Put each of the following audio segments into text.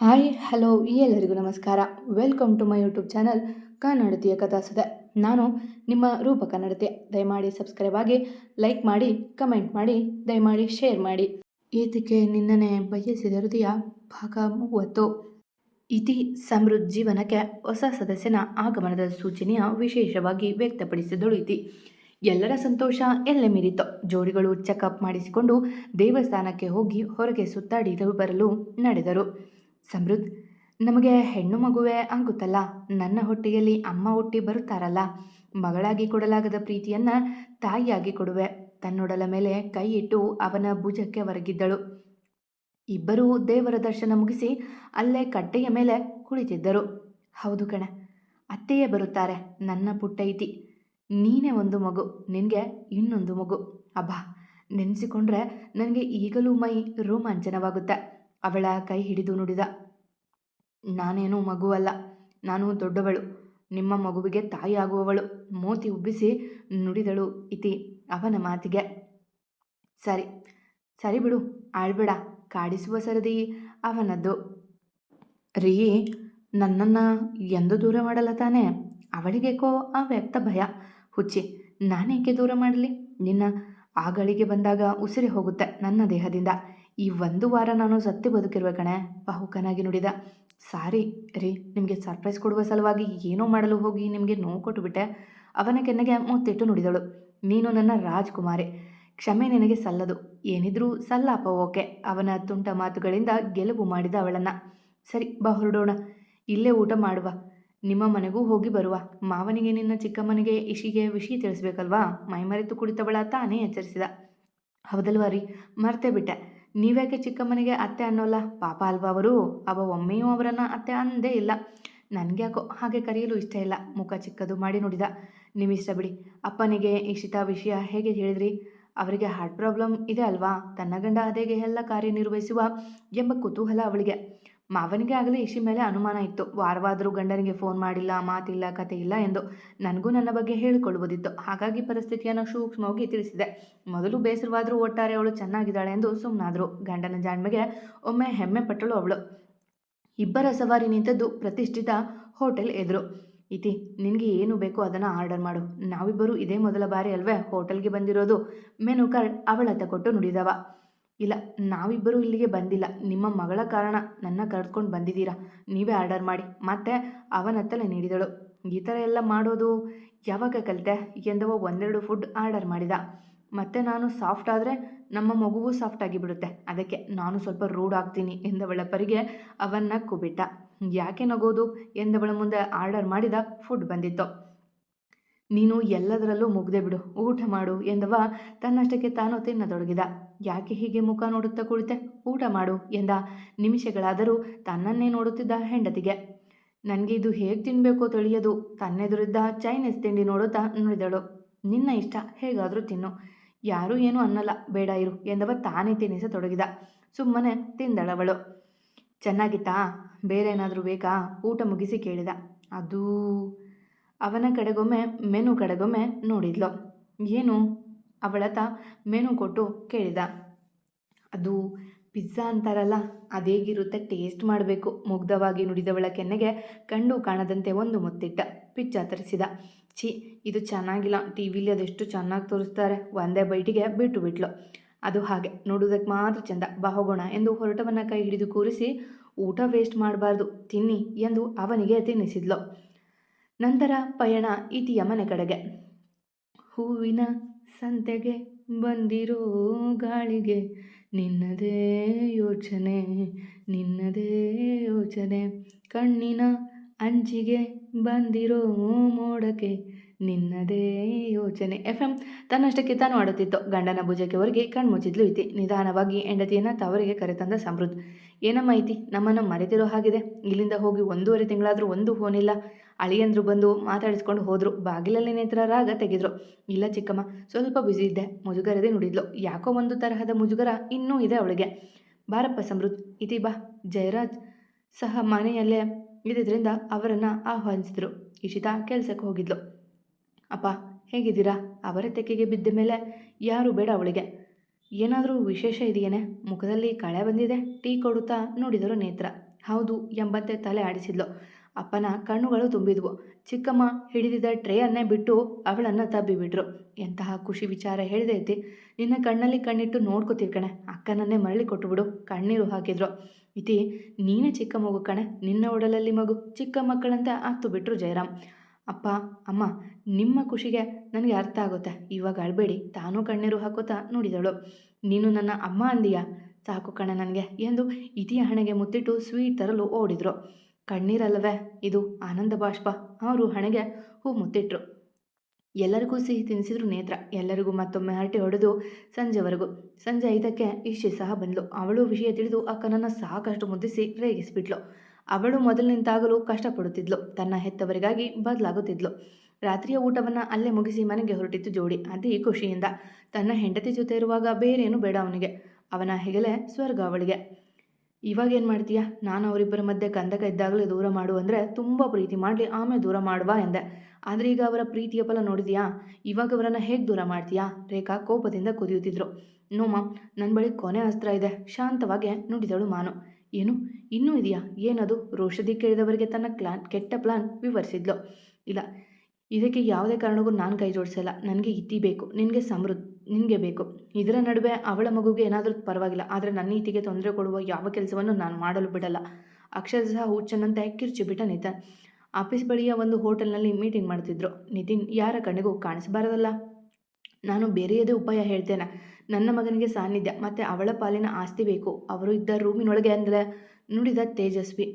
Hi, hello ಈ ಎಲ್ಲರಿಗೂ ನಮಸ್ಕಾರ. Welcome to my YouTube channel ಕನ್ನಡತಿಯ ಕಥಾಸದೆ. ನಾನು ನಿಮ್ಮ ರೂಪ ಕನ್ನಡತೆ. ದಯಮಾಡಿ ಸಬ್ಸ್ಕ್ರೈಬ್ ಆಗಿ ಲೈಕ್ ಮಾಡಿ ಕಮೆಂಟ್ ಮಾಡಿ, ದಯಮಾಡಿ ಶೇರ್ ಮಾಡಿ. ಈತಿಕೆ ನಿನ್ನನೆ ಬಯಸಿದ ಹೃದಯ ಭಾಗ ಮೂವತ್ತು ಇತಿ ಸಮೃದ್ಧ ಜೀವನಕ್ಕೆ ಹೊಸ ಸದಸ್ಯನ ಆಗಮನದ ಸೂಚನೆಯ ವಿಶೇಷವಾಗಿ ವ್ಯಕ್ತಪಡಿಸಿದಳು ಇತಿ ಎಲ್ಲರ ಸಂತೋಷ ಎಲ್ಲೆ ಮೀರಿತು? ಜೋಡಿಗಳು ಚೆಕಪ್ ಮಾಡಿಸಿಕೊಂಡು ದೇವಸ್ಥಾನಕ್ಕೆ ಹೋಗಿ ಹೊರಗೆ ಸುತ್ತಾಡಿ ಬರಲು ನಡೆದರು. ಸಮೃದ್ಧ ನಮಗೆ ಹೆಣ್ಣು ಮಗುವೆ ಆಗುತ್ತಲ್ಲ? ನನ್ನ ಹೊಟ್ಟೆಯಲ್ಲಿ ಅಮ್ಮ ಹುಟ್ಟಿ ಬರುತ್ತಾರಲ್ಲ? ಮಗಳಾಗಿ ಕೊಡಲಾಗದ ಪ್ರೀತಿಯನ್ನು ತಾಯಿಯಾಗಿ ಕೊಡುವೆ. ತನ್ನೊಡಲ ಮೇಲೆ ಕೈ ಇಟ್ಟು ಅವನ ಭುಜಕ್ಕೆ ಹೊರಗಿದ್ದಳು ಇಬ್ಬರೂ ದೇವರ ದರ್ಶನ ಮುಗಿಸಿ ಅಲ್ಲೇ ಕಟ್ಟೆಯ ಮೇಲೆ ಕುಳಿತಿದ್ದರು. ಹೌದು ಕಣ, ಅತ್ತೆಯೇ ಬರುತ್ತಾರೆ, ನನ್ನ ಪುಟ್ಟೈತಿ. ನೀನೇ ಒಂದು ಮಗು, ನಿನಗೆ ಇನ್ನೊಂದು ಮಗು. ಅಬ್ಬಾ, ನೆನೆಸಿಕೊಂಡ್ರೆ ನನಗೆ ಈಗಲೂ ಮೈ ರೋಮಾಂಚನವಾಗುತ್ತೆ. ಅವಳ ಕೈ ಹಿಡಿದು ನುಡಿದ, ನಾನೇನು ಮಗುವಲ್ಲ, ನಾನು ದೊಡ್ಡವಳು, ನಿಮ್ಮ ಮಗುವಿಗೆ ತಾಯಿಯಾಗುವವಳು. ಮೋತಿ ಉಬ್ಬಿಸಿ ನುಡಿದಳು ಇತಿ ಅವನ ಮಾತಿಗೆ, ಸರಿ ಸರಿ ಬಿಡು, ಆಳ್ಬೇಡ, ಕಾಡಿಸುವ ಸರದಿ ಅವನದ್ದು. ರೀ, ನನ್ನನ್ನು ಎಂದು ದೂರ ಮಾಡಲ್ಲ ತಾನೇ? ಅವಳಿಗೇಕೋ ಆ ವ್ಯಕ್ತ ಭಯ. ಹುಚ್ಚಿ, ನಾನೇಕೆ ದೂರ ಮಾಡಲಿ? ನಿನ್ನ ಆಗಳಿಗೆ ಬಂದಾಗ ಉಸಿರಿ ಹೋಗುತ್ತೆ ನನ್ನ ದೇಹದಿಂದ. ಈ ಒಂದು ವಾರ ನಾನು ಸತ್ತಿ ಬದುಕಿರುವ ಕಣೆ, ಬಾಹುಕನಾಗಿ ನುಡಿದ. ಸಾರಿ, ರೀ, ನಿಮಗೆ ಸರ್ಪ್ರೈಸ್ ಕೊಡುವ ಸಲುವಾಗಿ ಏನೋ ಮಾಡಲು ಹೋಗಿ ನಿಮಗೆ ನೋವು ಕೊಟ್ಟುಬಿಟ್ಟೆ. ಅವನ ಕೆನ್ನೆಗೆ ಮುತ್ತಿಟ್ಟು ನುಡಿದಳು. ನೀನು ನನ್ನ ರಾಜ್ಕುಮಾರಿ. ಕ್ಷಮೆ ನಿನಗೆ ಸಲ್ಲದು. ಏನಿದ್ರೂ ಸಲ್ಲಾಪ ಓಕೆ. ಅವನ ತುಂಟ ಮಾತುಗಳಿಂದ ಗೆಲುವು ಮಾಡಿದ ಅವಳನ್ನು. ಸರಿ, ಬಾ ಹೊರಡೋಣ. ಇಲ್ಲೇ ಊಟ ಮಾಡುವ. ನಿಮ್ಮ ಮನೆಗೂ ಹೋಗಿ ಬರುವ. ಮಾವನಿಗೆ ನಿನ್ನ ಚಿಕ್ಕಮ್ಮನಿಗೆ ಇಶಿಗೆ ವಿಷಿ ತಿಳಿಸ್ಬೇಕಲ್ವಾ? ಮೈಮರೆತು ಕುಡಿತವಳ ತಾನೇ ಎಚ್ಚರಿಸಿದ. ಹೌದಲ್ವಾ ರೀ? ಮರ್ತೇ ಬಿಟ್ಟೆ. ನೀವ್ಯಾಕೆ ಚಿಕ್ಕಮ್ಮನಿಗೆ ಅತ್ತೆ ಅನ್ನೋಲ್ಲ? ಪಾಪ ಅಲ್ವಾ ಅವರು? ಅವ ಒಮ್ಮೆಯೂ ಅವರನ್ನು ಅತ್ತೆ ಅಂದೇ ಇಲ್ಲ. ನನಗ್ಯಾಕೋ ಹಾಗೆ ಕರೆಯಲು ಇಷ್ಟ ಇಲ್ಲ. ಮುಖ ಚಿಕ್ಕದು ಮಾಡಿ ನೋಡಿದ. ನಿಮ್ಮಿಷ್ಟ ಬಿಡಿ. ಅಪ್ಪನಿಗೆ ಇಷ್ಟಿತ ವಿಷಯ ಹೇಗೆ ಹೇಳಿದ್ರಿ? ಅವರಿಗೆ ಹಾರ್ಟ್ ಪ್ರಾಬ್ಲಮ್ ಇದೆ ಅಲ್ವಾ? ತನ್ನ ಗಂಡ ಅದೇಗೆ ಎಲ್ಲ ಕಾರ್ಯನಿರ್ವಹಿಸುವ ಎಂಬ ಕುತೂಹಲ ಅವಳಿಗೆ. ಮಾವನಿಗೆ ಆಗಲೇ ಇಶಿ ಮೇಲೆ ಅನುಮಾನ ಇತ್ತು. ವಾರವಾದರೂ ಗಂಡನಿಗೆ ಫೋನ್ ಮಾಡಿಲ್ಲ, ಮಾತಿಲ್ಲ, ಕತೆ ಇಲ್ಲ ಎಂದು ನನಗೂ ನನ್ನ ಬಗ್ಗೆ ಹೇಳಿಕೊಳ್ಳುವುದಿತ್ತು. ಹಾಗಾಗಿ ಪರಿಸ್ಥಿತಿಯನ್ನು ಸೂಕ್ಷ್ಮವಾಗಿ ತಿಳಿಸಿದೆ. ಮೊದಲು ಬೇಸರವಾದರೂ ಒಟ್ಟಾರೆ ಅವಳು ಚೆನ್ನಾಗಿದ್ದಾಳೆ ಎಂದು ಸುಮ್ಮನಾದರು ಗಂಡನ ಜಾಣ್ಮೆಗೆ ಒಮ್ಮೆ ಹೆಮ್ಮೆ ಪಟ್ಟಳು ಅವಳು. ಇಬ್ಬರ ಸವಾರಿ ನಿಂತದ್ದು ಪ್ರತಿಷ್ಠಿತ ಹೋಟೆಲ್ ಎದುರು. ಇತಿ, ನಿನಗೆ ಏನು ಬೇಕೋ ಅದನ್ನು ಆರ್ಡರ್ ಮಾಡು. ನಾವಿಬ್ಬರು ಇದೇ ಮೊದಲ ಬಾರಿ ಅಲ್ವೇ ಹೋಟೆಲ್ಗೆ ಬಂದಿರೋದು. ಮೆನು ಕಾರ್ಡ್ ಅವಳತ್ತ ಕೊಟ್ಟು ನುಡಿದವ. ಇಲ್ಲ, ನಾವಿಬ್ಬರೂ ಇಲ್ಲಿಗೆ ಬಂದಿಲ್ಲ. ನಿಮ್ಮ ಮಗಳ ಕಾರಣ ನನ್ನ ಕರೆದುಕೊಂಡು ಬಂದಿದ್ದೀರ? ನೀವೇ ಆರ್ಡರ್ ಮಾಡಿ. ಮತ್ತೆ ಅವನ ಅವನತ್ತಲೇ ನೀಡಿದಳು. ಈ ಥರ ಎಲ್ಲ ಮಾಡೋದು ಯಾವಾಗ ಕಲಿತೆ? ಎಂದವ ಒಂದೆರಡು ಫುಡ್ ಆರ್ಡರ್ ಮಾಡಿದ. ಮತ್ತೆ ನಾನು ಸಾಫ್ಟ್ ಆದರೆ ನಮ್ಮ ಮಗುವು ಸಾಫ್ಟ್ ಆಗಿಬಿಡುತ್ತೆ. ಅದಕ್ಕೆ ನಾನು ಸ್ವಲ್ಪ ರೂಡ್ ಆಗ್ತೀನಿ ಎಂದವಳ ಪರಿಗೆ ಅವನ್ನ ಕೂಬಿಟ್ಟ. ಯಾಕೆ ನಗೋದು? ಎಂದವಳ ಮುಂದೆ ಆರ್ಡರ್ ಮಾಡಿದ ಫುಡ್ ಬಂದಿತ್ತು. ನೀನು ಎಲ್ಲದರಲ್ಲೂ ಮುಗ್ದೆ ಬಿಡು. ಊಟ ಮಾಡು ಎಂದವ ತನ್ನಷ್ಟಕ್ಕೆ ತಾನು ತಿನ್ನತೊಡಗಿದ. ಯಾಕೆ ಹೀಗೆ ಮುಖ ನೋಡುತ್ತಾ ಕುಳಿತೆ? ಊಟ ಮಾಡು ಎಂದ. ನಿಮಿಷಗಳಾದರೂ ತನ್ನನ್ನೇ ನೋಡುತ್ತಿದ್ದ ಹೆಂಡತಿಗೆ. ನನಗೆ ಇದು ಹೇಗೆ ತಿನ್ನಬೇಕೋ ತಿಳಿಯದು. ತನ್ನೆದುರಿದ್ದ ಚೈನೀಸ್ ತಿಂಡಿ ನೋಡುತ್ತಾ ನುಡಿದಳು. ನಿನ್ನ ಇಷ್ಟ, ಹೇಗಾದರೂ ತಿನ್ನು. ಯಾರೂ ಏನೂ ಅನ್ನಲ್ಲ, ಬೇಡ ಇರು ಎಂದವ ತಾನೇ ತಿನ್ನಿಸತೊಡಗಿದ. ಸುಮ್ಮನೆ ತಿಂದಳವಳು. ಚೆನ್ನಾಗಿತ್ತಾ? ಬೇರೆ ಏನಾದರೂ ಬೇಕಾ? ಊಟ ಮುಗಿಸಿ ಕೇಳಿದ. ಅದೂ ಅವನ ಕಡೆಗೊಮ್ಮೆ, ಮೆನು ಕಡೆಗೊಮ್ಮೆ ನೋಡಿದ್ಲು. ಏನು? ಅವಳತ ಮೆನು ಕೊಟ್ಟು ಕೇಳಿದ. ಅದು ಪಿಜ್ಜಾ ಅಂತಾರಲ್ಲ ಅದೇಗಿರುತ್ತೆ ಟೇಸ್ಟ್ ಮಾಡಬೇಕು. ಮುಗ್ಧವಾಗಿ ನುಡಿದವಳ ಕೆನ್ನೆಗೆ ಕಂಡು ಕಾಣದಂತೆ ಒಂದು ಮುತ್ತಿಟ್ಟ ಪಿಜ್ಜಾ ತರಿಸಿದ. ಛೀ, ಇದು ಚೆನ್ನಾಗಿಲ್ಲ. ಟಿ ವಿಲಿ ಅದೆಷ್ಟು ಚೆನ್ನಾಗಿ ತೋರಿಸ್ತಾರೆ. ಒಂದೇ ಬೈಟಿಗೆ ಬಿಟ್ಟು ಬಿಟ್ಲು. ಅದು ಹಾಗೆ. ನೋಡೋದಕ್ಕೆ ಮಾತ್ರ ಚೆಂದ. ಬಾಹೋಗೋಣ ಎಂದು ಹೊರಟವನ್ನು ಕೈ ಹಿಡಿದು ಕೂರಿಸಿ, ಊಟ ವೇಸ್ಟ್ ಮಾಡಬಾರ್ದು. ತಿನ್ನಿ ಎಂದು ಅವನಿಗೆ ತಿನ್ನಿಸಿದ್ಲು. ನಂತರ ಪಯಣ ಇತಿಯ ಮನೆ ಕಡೆಗೆ. ಹೂವಿನ ಸಂತೆಗೆ ಬಂದಿರೋ ಗಾಳಿಗೆ ನಿನ್ನದೇ ಯೋಚನೆ ನಿನ್ನದೇ ಯೋಚನೆ. ಕಣ್ಣಿನ ಅಂಚಿಗೆ ಬಂದಿರೋ ಮೋಡಕ್ಕೆ ನಿನ್ನದೇ ಯೋಚನೆ. ಎಫ್ ಎಂ ತನ್ನಷ್ಟಕ್ಕೆ ತಾನು ಆಡುತ್ತಿತ್ತು. ಗಂಡನ ಭುಜಕ್ಕೆ ಅವರಿಗೆ ಕಣ್ಮುಚ್ಚಿದ್ಲು ಇತಿ. ನಿಧಾನವಾಗಿ ಹೆಂಡತಿಯನ್ನು ತವರಿಗೆ ಕರೆತಂದ ಸಮೃದ್ಧ. ಏನಮ್ಮ ಐತಿ ನಮ್ಮನ್ನು ಮರೆತಿರೋ ಹಾಗಿದೆ. ಇಲ್ಲಿಂದ ಹೋಗಿ ಒಂದೂವರೆ ತಿಂಗಳಾದರೂ ಒಂದು ಫೋನಿಲ್ಲ ಅಳಿಯಂದ್ರು ಬಂದು ಮಾತಾಡಿಸ್ಕೊಂಡು ಹೋದರು. ಬಾಗಿಲಲ್ಲಿ ನೇತ್ರ ರಾಗ ತೆಗೆದ್ರು. ಇಲ್ಲ ಚಿಕ್ಕಮ್ಮ, ಸ್ವಲ್ಪ ಬ್ಯುಸಿ ಇದ್ದೆ. ಮುಜುಗರದೇ ನುಡಿದ್ಲು. ಯಾಕೋ ಒಂದು ತರಹದ ಮುಜುಗರ ಇನ್ನೂ ಇದೆ ಅವಳಿಗೆ. ಬಾರಪ್ಪ ಸಮೃದ್ಧ ಇತಿ ಬಾ. ಜಯರಾಜ್ ಸಹ ಮನೆಯಲ್ಲೇ ಇದ್ದಿದ್ದರಿಂದ ಅವರನ್ನು ಆಹ್ವಾನಿಸಿದ್ರು. ಇಶಿತಾ ಕೆಲಸಕ್ಕೆ ಹೋಗಿದ್ಲು. ಅಪ್ಪ, ಹೇಗಿದ್ದೀರಾ? ಅವರ ತೆಕ್ಕೆಗೆ ಬಿದ್ದ ಮೇಲೆ ಯಾರು ಬೇಡ ಅವಳಿಗೆ. ಏನಾದರೂ ವಿಶೇಷ ಇದೆಯೇನೆ? ಮುಖದಲ್ಲಿ ಕಳೆ ಬಂದಿದೆ. ಟೀ ಕೊಡುತ್ತಾ ನೋಡಿದರು ನೇತ್ರ. ಹೌದು, ಎಂಬಂತೆ ತಲೆ ಆಡಿಸಿದ್ಲು. ಅಪ್ಪನ ಕಣ್ಣುಗಳು ತುಂಬಿದ್ವು. ಚಿಕ್ಕಮ್ಮ ಹಿಡಿದಿದ್ದ ಟ್ರೇಯನ್ನೇ ಬಿಟ್ಟು ಅವಳನ್ನು ತಬ್ಬಿಬಿಟ್ರು. ಎಂತಹ ಖುಷಿ ವಿಚಾರ ಹೇಳಿದೆ ಐತಿ ನಿನ್ನ ಕಣ್ಣಲ್ಲಿ ಕಣ್ಣಿಟ್ಟು ನೋಡ್ಕೋತೀವಿ ಕಣೆ. ಅಕ್ಕನನ್ನೇ ಮರಳಿ ಕೊಟ್ಟುಬಿಡು. ಕಣ್ಣೀರು ಹಾಕಿದ್ರು. ಇತಿ, ನೀನೇ ಚಿಕ್ಕ ಮಗು ಕಣೆ. ನಿನ್ನ ಒಡಲಲ್ಲಿ ಮಗು. ಚಿಕ್ಕ ಮಕ್ಕಳಂತೆ ಹತ್ತು ಬಿಟ್ರು ಜಯರಾಮ್. ಅಪ್ಪ, ಅಮ್ಮ, ನಿಮ್ಮ ಖುಷಿಗೆ ನನಗೆ ಅರ್ಥ ಆಗುತ್ತೆ. ಇವಾಗ ಅಳಬೇಡಿ. ತಾನೂ ಕಣ್ಣೀರು ಹಾಕೋತಾ ನೋಡಿದಳು. ನೀನು ನನ್ನ ಅಮ್ಮ ಅಂದಿಯಾ? ಸಾಕು ಕಣೆ ನನಗೆ ಎಂದು ಇತಿಯ ಹಣೆಗೆ ಮುತ್ತಿಟ್ಟು ಸ್ವೀಟ್ ತರಲು ಓಡಿದ್ರು. ಕಣ್ಣೀರಲ್ಲವೇ? ಇದು ಆನಂದ ಬಾಷ್ಪ. ಅವರು ಹಣೆಗೆ ಹೂ ಮುತ್ತಿಟ್ರು. ಎಲ್ಲರಿಗೂ ಸಿಹಿ ತಿನ್ನಿಸಿದ್ರು ನೇತ್ರ. ಎಲ್ಲರಿಗೂ ಮತ್ತೊಮ್ಮೆ ಹರಟೆ ಹೊಡೆದು ಸಂಜೆವರೆಗೂ. ಸಂಜೆ ಐದಕ್ಕೆ ಇಶಿ ಸಹ ಬಂದ್ಲು. ಅವಳು ವಿಷಯ ತಿಳಿದು ಅಕ್ಕನನ್ನು ಸಾಕಷ್ಟು ಮುದ್ದಿಸಿ ರೇಗಿಸಿಬಿಟ್ಲು. ಅವಳು ಮೊದಲಿನಿಂದಾಗಲೂ ಕಷ್ಟಪಡುತ್ತಿದ್ಲು. ತನ್ನ ಹೆತ್ತವರಿಗಾಗಿ ಬದಲಾಗುತ್ತಿದ್ಲು. ರಾತ್ರಿಯ ಊಟವನ್ನು ಅಲ್ಲೇ ಮುಗಿಸಿ ಮನೆಗೆ ಹೊರಟಿತ್ತು ಜೋಡಿ. ಅದೇ ಖುಷಿಯಿಂದ. ತನ್ನ ಹೆಂಡತಿ ಜೊತೆ ಇರುವಾಗ ಬೇರೇನು ಬೇಡ ಅವನಿಗೆ. ಅವನ ಹೆಗಲೆ ಸ್ವರ್ಗ ಅವಳಿಗೆ. ಇವಾಗ ಏನು ಮಾಡ್ತೀಯಾ? ನಾನು ಅವರಿಬ್ಬರ ಮಧ್ಯೆ ಕಂದಕ ಇದ್ದಾಗಲೇ ದೂರ ಮಾಡು ಅಂದರೆ ತುಂಬ ಪ್ರೀತಿ ಮಾಡಲಿ, ಆಮೇಲೆ ದೂರ ಮಾಡುವ ಎಂದೆ. ಆದರೆ ಈಗ ಅವರ ಪ್ರೀತಿಯ ಫಲ ನೋಡಿದೀಯಾ? ಇವಾಗ ಅವರನ್ನು ಹೇಗೆ ದೂರ ಮಾಡ್ತೀಯಾ? ರೇಖಾ ಕೋಪದಿಂದ ಕುದಿಯುತ್ತಿದ್ರು. ನೋ ಮಾಮ್ ನನ್ನ ಬಳಿ ಕೊನೆ ಅಸ್ತ್ರ ಇದೆ. ಶಾಂತವಾಗಿ ನುಡಿದಳು ಮಾನು. ಏನು? ಇನ್ನೂ ಇದೆಯಾ? ಏನದು? ರೋಷದಿ ಕೇಳಿದವರಿಗೆ ತನ್ನ ಕ್ಲಾನ್, ಕೆಟ್ಟ ಪ್ಲಾನ್ ವಿವರಿಸಿದ್ಲು. ಇಲ್ಲ, ಇದಕ್ಕೆ ಯಾವುದೇ ಕಾರಣಕ್ಕೂ ನಾನು ಕೈ ಜೋಡಿಸಲ್ಲ. ನನಗೆ ಇತಿ ಬೇಕು. ನಿನಗೆ ಸಮೃದ್ಧ. ನಿನಗೆ ಬೇಕು. ಇದರ ನಡುವೆ ಅವಳ ಮಗುಗೆ ಏನಾದರೂ ಪರವಾಗಿಲ್ಲ. ಆದರೆ ನನ್ನ ನೀತಿಗೆ ತೊಂದರೆ ಕೊಡುವ ಯಾವ ಕೆಲಸವನ್ನು ನಾನು ಮಾಡಲು ಬಿಡಲ್ಲ. ಅಕ್ಷರಶಃ ಹುಚ್ಚನಂತೆ ಕಿರ್ಚಿಬಿಟ್ಟ ನಿತನ್. ಆಫೀಸ್ ಬಳಿಯ ಒಂದು ಹೋಟೆಲ್ನಲ್ಲಿ ಮೀಟಿಂಗ್ ಮಾಡ್ತಿದ್ರು. ನಿತಿನ್, ಯಾರ ಕಣ್ಣಿಗೂ ಕಾಣಿಸಬಾರದಲ್ಲ? ನಾನು ಬೇರೆಯದೇ ಉಪಾಯ ಹೇಳ್ತೇನೆ. ನನ್ನ ಮಗನಿಗೆ ಸಾನ್ನಿಧ್ಯ, ಮತ್ತು ಅವಳ ಪಾಲಿನ ಆಸ್ತಿ ಬೇಕು. ಅವರು ಇದ್ದ ರೂಮಿನೊಳಗೆ ಅಂದರೆ ನುಡಿದ ತೇಜಸ್ವಿ.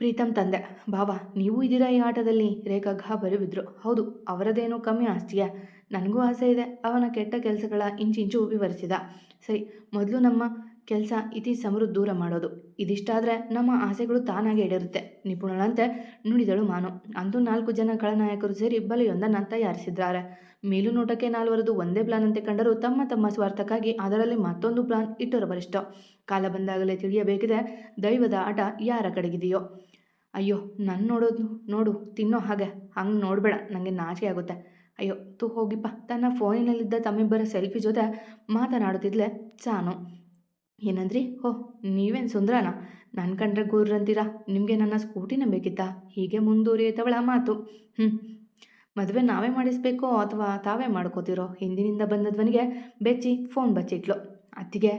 ಪ್ರೀತಮ್ ತಂದೆ ಬಾವ ನೀವು ಇದ್ದೀರಾ ಈ ಆಟದಲ್ಲಿ? ರೇಖಾ ಗಾಬರಿ ಬಿದ್ದರು ಹೌದು, ಅವರದೇನೋ ಕಮ್ಮಿ ಆಸ್ತಿಯ? ನನಗೂ ಆಸೆ ಇದೆ. ಅವನ ಕೆಟ್ಟ ಕೆಲಸಗಳ ಇಂಚಿಂಚು ವಿವರಿಸಿದ. ಸರಿ, ಮೊದಲು ನಮ್ಮ ಕೆಲಸ ಇತಿ ಸಮರು ದೂರ ಮಾಡೋದು. ಇದಿಷ್ಟಾದರೆ ನಮ್ಮ ಆಸೆಗಳು ತಾನಾಗೆ ಈಡೇರುತ್ತೆ. ನಿಪುಣರಂತೆ ನುಡಿದಳು ಮಾನು. ಅಂತೂ ನಾಲ್ಕು ಜನ ಖಳನಾಯಕರು ಸೇರಿ ಬಲೆಯೊಂದನ್ನು ತಯಾರಿಸಿದ್ದಾರೆ. ಮೇಲುನೋಟಕ್ಕೆ ನಾಲ್ವರದು ಒಂದೇ ಪ್ಲಾನ್ ಅಂತೆ ಕಂಡರೂ ತಮ್ಮ ತಮ್ಮ ಸ್ವಾರ್ಥಕ್ಕಾಗಿ ಅದರಲ್ಲಿ ಮತ್ತೊಂದು ಪ್ಲಾನ್ ಇಟ್ಟರು ಬರಿಷ್ಠ ಕಾಲ ಬಂದಾಗಲೇ ತಿಳಿಯಬೇಕಿದೆ ದೈವದ ಆಟ ಯಾರ ಕಡೆಗಿದೆಯೋ. ಅಯ್ಯೋ ನನ್ನ ನೋಡೋದು, ನೋಡು, ತಿನ್ನೋ ಹಾಗೆ. ಹಂಗೆ ನೋಡಬೇಡ ನನಗೆ ನಾಚಿಕೆ ಆಗುತ್ತೆ. ಅಯ್ಯೋ, ತು ಹೋಗಿಪ್ಪ ತನ್ನ ಫೋನಿನಲ್ಲಿದ್ದ ತಮ್ಮಿಬ್ಬರ ಸೆಲ್ಫಿ ಜೊತೆ ಮಾತನಾಡುತ್ತಿದ್ಲೆ ಚಾನು ಏನಂದ್ರಿ? ಹೋ, ನೀವೇನು ಸುಂದ್ರನಾ? ನನ್ನ ಕಂಡ್ರೆ ಗುರ್ರಂತೀರಾ? ನಿಮಗೆ ನನ್ನ ಸ್ಕೂಟಿನೇ ಬೇಕಿತ್ತಾ ಹೀಗೆ ಮುಂದುವರಿಯುತ್ತವಳ ಮಾತು. ಹ್ಞೂ ಮದುವೆ ನಾವೇ ಮಾಡಿಸ್ಬೇಕೋ ಅಥವಾ ತಾವೇ ಮಾಡ್ಕೋತಿರೋ? ಹಿಂದಿನಿಂದ ಬಂದದ್ವನಿಗೆ ಬೆಚ್ಚಿ ಫೋನ್ ಬಚ್ಚಿಟ್ಲು. ಅತ್ತಿಗೆ,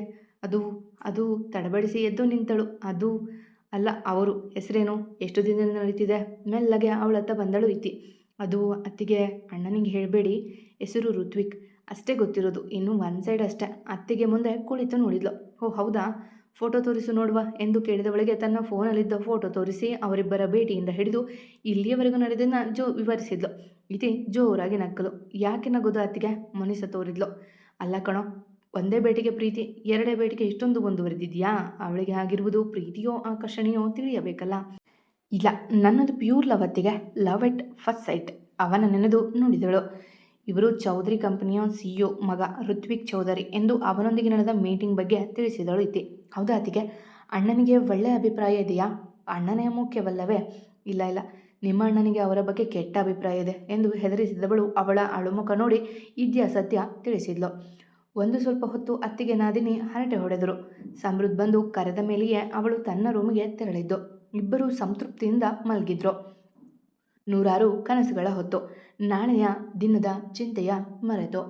ಅದು ಅದು ತಡಬಡಿಸಿ ಎದ್ದು ನಿಂತಳು. ಅದು ಅಲ್ಲ, ಅವರು, ಹೆಸರೇನು? ಎಷ್ಟು ದಿನದಿಂದ ನಡೀತಿದೆ? ಮೆಲ್ಲಗೆ ಅವಳತ್ತ ಬಂದಳು ಇತಿ ಅದು ಅತ್ತಿಗೆ ಅಣ್ಣನಿಗೆ ಹೇಳಬೇಡಿ. ಹೆಸರು ಋತ್ವಿಕ್. ಅಷ್ಟೇ ಗೊತ್ತಿರೋದು. ಇನ್ನು ಒನ್ ಸೈಡ್ ಅಷ್ಟೇ. ಅತ್ತಿಗೆ ಮುಂದೆ ಕುಳಿತು ನೋಡಿದ್ಲು. ಓ, ಹೌದಾ? ಫೋಟೋ ತೋರಿಸು ನೋಡುವ ಎಂದು ಕೇಳಿದವಳಿಗೆ ತನ್ನ ಫೋನಲ್ಲಿದ್ದ ಫೋಟೋ ತೋರಿಸಿ ಅವರಿಬ್ಬರ ಭೇಟಿಯಿಂದ ಹಿಡಿದು ಇಲ್ಲಿಯವರೆಗೂ ನಡೆದನ್ನ ಜೋ ವಿವರಿಸಿದ್ಲು. ಇತಿ ಜೋರಾಗಿ ನಕ್ಕಲು. ಯಾಕೆ ನಗೋದು ಅತ್ತಿಗೆ? ಮನಿಸ ತೋರಿದ್ಲು. ಅಲ್ಲ ಕಣೋ, ಒಂದೇ ಭೇಟಿಗೆ ಪ್ರೀತಿ, ಎರಡೇ ಭೇಟಿಗೆ ಇಷ್ಟೊಂದು ಮುಂದುವರೆದಿದೆಯಾ? ಅವಳಿಗೆ ಆಗಿರುವುದು ಪ್ರೀತಿಯೋ ಆಕರ್ಷಣೆಯೋ ತಿಳಿಯಬೇಕಲ್ಲ. ಇಲ್ಲ, ನನ್ನದು ಪ್ಯೂರ್ ಲವ್ ಅತ್ತಿಗೆ ಲವ್ ಎಟ್ ಫಸ್ಟ್ ಸೈಟ್ ಅವನ ನೆನೆದು ನೋಡಿದಳು. ಇವರು ಚೌಧರಿ ಕಂಪನಿಯ ಸಿಇಒ ಮಗ ಋತ್ವಿಕ್ ಚೌಧರಿ ಎಂದು ಅವನೊಂದಿಗೆ ನಡೆದ ಮೀಟಿಂಗ್ ಬಗ್ಗೆ ತಿಳಿಸಿದಳು ಇತಿ ಹೌದಾ ಅತ್ತಿಗೆ? ಅಣ್ಣನಿಗೆ ಒಳ್ಳೆಯ ಅಭಿಪ್ರಾಯ ಇದೆಯಾ? ಅಣ್ಣನೇ ಮುಖ್ಯವಲ್ಲವೇ? ಇಲ್ಲ ಇಲ್ಲ. ನಿಮ್ಮ ಅಣ್ಣನಿಗೆ ಅವರ ಬಗ್ಗೆ ಕೆಟ್ಟ ಅಭಿಪ್ರಾಯ ಇದೆ ಎಂದು ಹೆದರಿಸಿದವಳು ಅವಳ ಅಳುಮುಖ ನೋಡಿ ಇದ್ಯಾ ಸತ್ಯ ತಿಳಿಸಿದ್ಲು. ಒಂದು ಸ್ವಲ್ಪ ಹೊತ್ತು ಅತ್ತಿಗೆ ನಾದಿನಿ ಹರಟೆ ಹೊಡೆದರು. ಸಮೃದ್ಧ ಬಂದು ಕರೆದ ಮೇಲೆಯೇ ಅವಳು ತನ್ನ ರೂಮಿಗೆ ತೆರಳಿದ್ದು. ಇಬ್ಬರು ಸಂತೃಪ್ತಿಯಿಂದ ಮಲಗಿದ್ರು. ನೂರಾರು ಕನಸುಗಳ ಹೊತ್ತು ನಾಳೆಯ ದಿನದ ಚಿಂತೆಯ ಮರೆತು.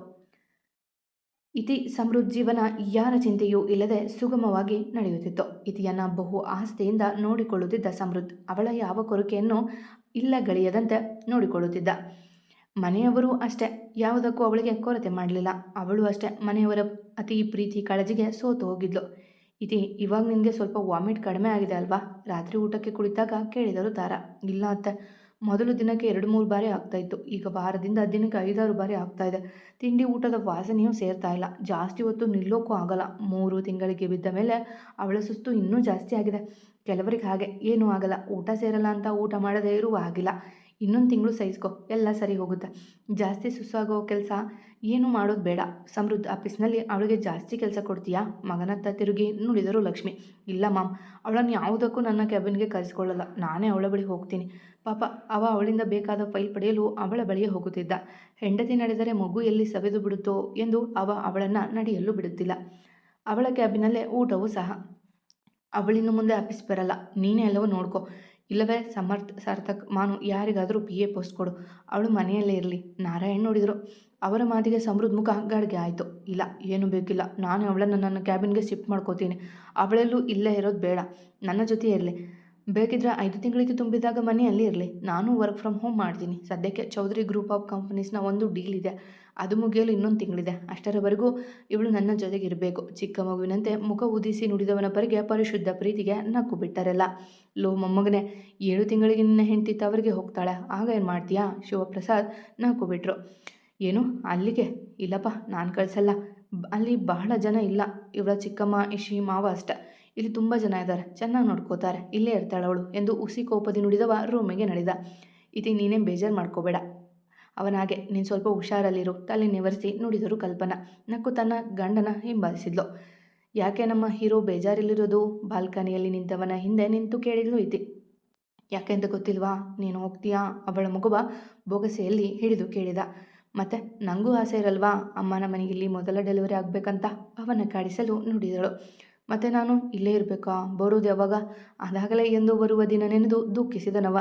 ಇತಿ ಸಮೃದ್ಧ ಜೀವನ ಯಾರ ಚಿಂತೆಯೂ ಇಲ್ಲದೆ ಸುಗಮವಾಗಿ ನಡೆಯುತ್ತಿತ್ತು. ಇತಿಯನ್ನು ಬಹು ಆಸ್ತಿಯಿಂದ ನೋಡಿಕೊಳ್ಳುತ್ತಿದ್ದ ಸಮೃದ್ಧ ಅವಳ ಯಾವ ಕೊರಕೆಯನ್ನು ಇಲ್ಲ ಗಳಿಯದಂತೆ ನೋಡಿಕೊಳ್ಳುತ್ತಿದ್ದ. ಮನೆಯವರು ಅಷ್ಟೇ, ಯಾವುದಕ್ಕೂ ಅವಳಿಗೆ ಕೊರತೆ ಮಾಡಲಿಲ್ಲ. ಅವಳು ಅಷ್ಟೇ ಮನೆಯವರ ಅತಿ ಪ್ರೀತಿ ಕಾಳಜಿಗೆ ಸೋತು ಹೋಗಿದ್ಲು. ಇತಿ ಇವಾಗ ನಿನಗೆ ಸ್ವಲ್ಪ ವಾಮಿಟ್ ಕಡಿಮೆ ಆಗಿದೆ ಅಲ್ವಾ? ರಾತ್ರಿ ಊಟಕ್ಕೆ ಕುಳಿತಾಗ ಕೇಳಿದರು ತಾರ. ಇಲ್ಲ ಅತ್ತೆ, ಮೊದಲು ದಿನಕ್ಕೆ ಎರಡು ಮೂರು ಬಾರಿ ಆಗ್ತಾಯಿತ್ತು ಈಗ ವಾರದಿಂದ ದಿನಕ್ಕೆ ಐದಾರು ಬಾರಿ ಆಗ್ತಾ ಇದೆ. ತಿಂಡಿ ಊಟದ ವಾಸನೆಯೂ ಸೇರ್ತಾ ಇಲ್ಲ. ಜಾಸ್ತಿ ಹೊತ್ತು ನಿಲ್ಲೋಕ್ಕೂ ಆಗಲ್ಲ. ಮೂರು ತಿಂಗಳಿಗೆ ಬಿದ್ದ ಮೇಲೆ ಅವಳ ಸುಸ್ತು ಇನ್ನೂ ಜಾಸ್ತಿ ಆಗಿದೆ. ಕೆಲವರಿಗೆ ಹಾಗೆ, ಏನೂ ಆಗಲ್ಲ. ಊಟ ಸೇರಲ್ಲ ಅಂತ ಊಟ ಮಾಡದೇ ಇರುವ ಆಗಿಲ್ಲ ಇನ್ನೊಂದು ತಿಂಗಳು ಸಹಿಸ್ಕೊ, ಎಲ್ಲ ಸರಿ ಹೋಗುತ್ತೆ. ಜಾಸ್ತಿ ಸುಸ್ಸಾಗೋ ಕೆಲಸ ಏನು ಮಾಡೋದು ಬೇಡ. ಸಮೃದ್ಧ ಆಫೀಸ್ನಲ್ಲಿ ಅವಳಿಗೆ ಜಾಸ್ತಿ ಕೆಲಸ ಕೊಡ್ತೀಯಾ? ಮಗನತ್ತ ತಿರುಗಿ ನುಡಿದರು ಲಕ್ಷ್ಮಿ, ಇಲ್ಲ ಮಾಮ್, ಅವಳನ್ನು ಯಾವುದಕ್ಕೂ ನನ್ನ ಕ್ಯಾಬಿನ್ಗೆ ಕರೆಸ್ಕೊಳ್ಳಲ್ಲ. ನಾನೇ ಅವಳ ಬಳಿ ಹೋಗ್ತೀನಿ. ಪಾಪ, ಅವ ಅವಳಿಂದ ಬೇಕಾದ ಫೈಲ್ ಪಡೆಯಲು ಅವಳ ಬಳಿಯೇ ಹೋಗುತ್ತಿದ್ದ. ಹೆಂಡತಿ ನಡೆದರೆ ಮಗು ಎಲ್ಲಿ ಸವೆದು ಬಿಡುತ್ತೋ ಎಂದು ಅವ ಅವಳನ್ನು ನಡೆಯಲು ಬಿಡುತ್ತಿಲ್ಲ. ಅವಳ ಕ್ಯಾಬಿನಲ್ಲೇ ಊಟವೂ ಸಹ. ಅವಳಿನ್ನು ಮುಂದೆ ಆಫೀಸ್ ಬರಲ್ಲ. ನೀನೇ ಎಲ್ಲವೂ ನೋಡ್ಕೊ. ಇಲ್ಲವೇ ಸಮರ್ಥ, ಸಾರ್ಥಕ್, ಮಾನು, ಯಾರಿಗಾದರೂ ಬಿ ಎ ಪೋಸ್ಟ್ ಕೊಡು. ಅವಳು ಮನೆಯಲ್ಲೇ ಇರಲಿ. ನಾರಾಯಣ್ ನೋಡಿದರು. ಅವರ ಮಾತಿಗೆ ಸಮೃದ್ಧ ಮುಖ ಗಡಿಗೆ ಆಯಿತು. ಇಲ್ಲ, ಏನು ಬೇಕಿಲ್ಲ. ನಾನು ಅವಳನ್ನು ನನ್ನ ಕ್ಯಾಬಿನ್ಗೆ ಶಿಫ್ಟ್ ಮಾಡ್ಕೋತೀನಿ. ಅವಳೆಲ್ಲೂ ಇಲ್ಲೇ ಇರೋದು ಬೇಡ. ನನ್ನ ಜೊತೆ ಇರಲಿ. ಬೇಕಿದ್ರೆ ಐದು ತಿಂಗಳಿಗೆ ತುಂಬಿದಾಗ ಮನೆಯಲ್ಲಿ ಇರಲಿ. ನಾನು ವರ್ಕ್ ಫ್ರಮ್ ಹೋಮ್ ಮಾಡ್ತೀನಿ. ಸದ್ಯಕ್ಕೆ ಚೌಧರಿ ಗ್ರೂಪ್ ಆಫ್ ಕಂಪನೀಸ್ನ ಒಂದು ಡೀಲ್ ಇದೆ. ಅದು ಮುಗಿಯಲು ಇನ್ನೊಂದು ತಿಂಗಳಿದೆ. ಅಷ್ಟರವರೆಗೂ ಇವಳು ನನ್ನ ಜೊತೆಗೆ ಇರಬೇಕು. ಚಿಕ್ಕ ಮಗುವಿನಂತೆ ಮುಖ ಉದಿಸಿ ನುಡಿದವನ ಪರಿಗೆ ಪರಿಶುದ್ಧ ಪ್ರೀತಿಗೆ ನಕ್ಕು ಬಿಟ್ಟರೆಲ್ಲ. ಲೋ ಮೊಮ್ಮಗನೇ, ಏಳು ತಿಂಗಳಿಗೆ ನಿನ್ನ ಹೆಂಡತಿ ತವರಿಗೆ ಹೋಗ್ತಾಳೆ. ಆಗ ಏನು ಮಾಡ್ತೀಯಾ? ಶಿವಪ್ರಸಾದ್ ನಕ್ಕು ಬಿಟ್ರು. ಏನು? ಅಲ್ಲಿಗೆ? ಇಲ್ಲಪ್ಪ, ನಾನು ಕಳಿಸಲ್ಲ. ಅಲ್ಲಿ ಬಹಳ ಜನ ಇಲ್ಲ. ಇವಳ ಚಿಕ್ಕಮ್ಮ, ಇಶಿ, ಮಾವ ಅಷ್ಟೆ. ಇಲ್ಲಿ ತುಂಬ ಜನ ಇದ್ದಾರೆ. ಚೆನ್ನಾಗಿ ನೋಡ್ಕೋತಾರೆ. ಇಲ್ಲೇ ಇರ್ತಾಳೆ ಅವಳು ಎಂದು ಉಸಿ ಕೋಪದಿ ನುಡಿದವ ರೂಮಿಗೆ ನಡೆದ ಇತಿ ನೀನೇನು ಬೇಜಾರು ಮಾಡ್ಕೋಬೇಡ. ಅವನಾಗೆ ನೀನು ಸ್ವಲ್ಪ ಹುಷಾರಲ್ಲಿರು. ತಲೆ ನಿವರಿಸಿ ನುಡಿದರು ಕಲ್ಪನಾ. ನಕ್ಕು ತನ್ನ ಗಂಡನ ಹಿಂಬಾಲಿಸಿದ್ಲು. ಯಾಕೆ ನಮ್ಮ ಹೀರೋ ಬೇಜಾರಿಲ್ಲಿರೋದು? ಬಾಲ್ಕನಿಯಲ್ಲಿ ನಿಂತವನ ಹಿಂದೆ ನಿಂತು ಕೇಳಿದ್ಲು ಇತಿ. ಯಾಕೆಂತ ಗೊತ್ತಿಲ್ವಾ? ನೀನು ಹೋಗ್ತೀಯಾ? ಅವಳ ಮಗುವ ಬೊಗಸೆಯಲ್ಲಿ ಹಿಡಿದು ಕೇಳಿದ. ಮತ್ತೆ ನನಗೂ ಆಸೆ ಇರಲ್ವಾ? ಅಮ್ಮನ ಮನೆಗಿಲ್ಲಿ ಮೊದಲ ಡೆಲಿವರಿ ಆಗಬೇಕಂತ? ಅವನ ಕಾಡಿಸಲು ನುಡಿದಳು. ಮತ್ತೆ ನಾನು ಇಲ್ಲೇ ಇರಬೇಕಾ? ಬರೋದು ಯಾವಾಗ? ಅದಾಗಲೇ ಎಂದು ಬರುವ ದಿನ ನೆನೆದು ದುಃಖಿಸಿದನವ.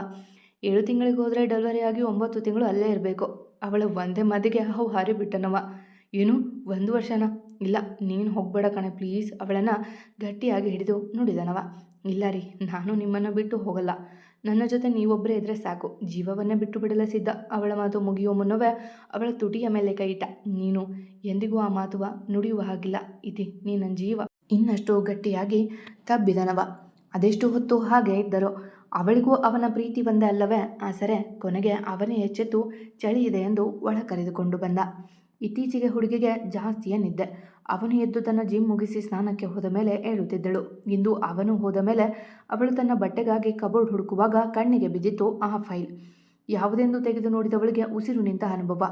ಏಳು ತಿಂಗಳಿಗೆ ಹೋದರೆ ಡೆಲಿವರಿ ಆಗಿ ಒಂಬತ್ತು ತಿಂಗಳು ಅಲ್ಲೇ ಇರಬೇಕು. ಅವಳ ಒಂದೇ ಮದಿಗೆ ಹಾರಿ ಬಿಟ್ಟನವ. ಏನು? ಒಂದು ವರ್ಷನ? ಇಲ್ಲ, ನೀನು ಹೋಗಬೇಡ ಕಣೆ, ಪ್ಲೀಸ್. ಅವಳನ್ನು ಗಟ್ಟಿಯಾಗಿ ಹಿಡಿದು ನುಡಿದನವ. ಇಲ್ಲ ರೀ, ನಾನು ನಿಮ್ಮನ್ನು ಬಿಟ್ಟು ಹೋಗಲ್ಲ. ನನ್ನ ಜೊತೆ ನೀವೊಬ್ಬರೇ ಇದ್ದರೆ ಸಾಕು. ಜೀವವನ್ನೇ ಬಿಟ್ಟು ಬಿಡಲ ಸಿದ್ಧ. ಅವಳ ಮಾತು ಮುಗಿಯುವ ಮುನ್ನವೇ ಅವಳ ತುಟಿಯ ಮೇಲೆ ಕೈ ಇಟ್ಟ. ನೀನು, ಎಂದಿಗೂ ಆ ಮಾತುವ ನುಡಿಯುವ ಹಾಗಿಲ್ಲ. ಇತಿ, ನೀ ನನ್ನ ಜೀವ. ಇನ್ನಷ್ಟು ಗಟ್ಟಿಯಾಗಿ ತಬ್ಬಿದನವ. ಅದೆಷ್ಟು ಹೊತ್ತು ಹಾಗೆ ಇದ್ದರು ಅವಳಿಗೂ ಅವನ ಪ್ರೀತಿ ಬಂದ ಅಲ್ಲವೇ? ಆಸರೆ ಕೊನೆಗೆ ಅವನೇ ಎಚ್ಚೆತ್ತು ಚಳಿ ಇದೆ ಎಂದು ಒಳ ಕರೆದುಕೊಂಡು ಬಂದ. ಇತ್ತೀಚೆಗೆ ಹುಡುಗಿಗೆ ಜಾಸ್ತಿಯೇ ನಿದ್ದೆ. ಅವನು ಎದ್ದು ತನ್ನ ಜಿಮ್ ಮುಗಿಸಿ ಸ್ನಾನಕ್ಕೆ ಹೋದ ಮೇಲೆ ಏಳುತ್ತಿದ್ದಳು. ಇಂದು ಅವನು ಹೋದ ಮೇಲೆ ಅವಳು ತನ್ನ ಬಟ್ಟೆಗಾಗಿ ಕಬೋರ್ಡ್ ಹುಡುಕುವಾಗ ಕಣ್ಣಿಗೆ ಬಿದ್ದಿತ್ತು ಆ ಫೈಲ್. ಯಾವುದೆಂದು ತೆಗೆದು ನೋಡಿದವಳಿಗೆ ಉಸಿರು ನಿಂತ ಅನುಭವ.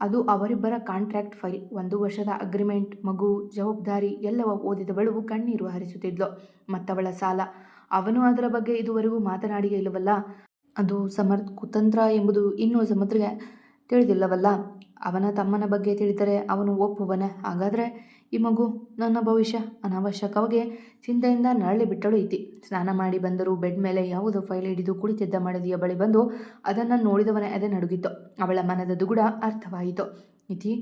ಅದು ಅವರಿಬ್ಬರ ಕಾಂಟ್ರಾಕ್ಟ್ ಫೈಲ್. ಒಂದು ವರ್ಷದ ಅಗ್ರಿಮೆಂಟ್, ಮಗು, ಜವಾಬ್ದಾರಿ ಎಲ್ಲವ ಓದಿದವಳು ಕಣ್ಣೀರು ಹರಿಸುತ್ತಿದ್ಲು. ಮತ್ತವಳ ಸಾಲ. ಅವನು ಅದರ ಬಗ್ಗೆ ಇದುವರೆಗೂ ಮಾತನಾಡಿಯೇ ಇಲ್ಲವಲ್ಲ? ಅದು ಸಮರ್, ಕುತಂತ್ರ ಎಂಬುದು ಇನ್ನೂ ಸಮರ್ಥಿಗೆ ತಿಳಿದಿಲ್ಲವಲ್ಲ? ಅವನ ತಮ್ಮನ ಬಗ್ಗೆ ತಿಳಿದರೆ ಅವನು ಒಪ್ಪುವನೆ? ಹಾಗಾದರೆ ಈ ಮಗು ನನ್ನ ಭವಿಷ್ಯ ಅನಾವಶ್ಯಕವಾಗಿ ಚಿಂತೆಯಿಂದ ನರಳಿ ಬಿಟ್ಟಳು ಇತಿ ಸ್ನಾನ ಮಾಡಿ ಬಂದರೂ ಬೆಡ್ ಮೇಲೆ ಯಾವುದೋ ಫೈಲ್ ಹಿಡಿದು ಕುಳಿತಿದ್ದ ಮಡದಿಯ ಬಳಿ ಬಂದು ಅದನ್ನು ನೋಡಿದವನ ಎದೆ ನಡುಗಿತ್ತು. ಅವಳ ಮನದ ದುಗುಡ ಅರ್ಥವಾಯಿತು. ಇತಿ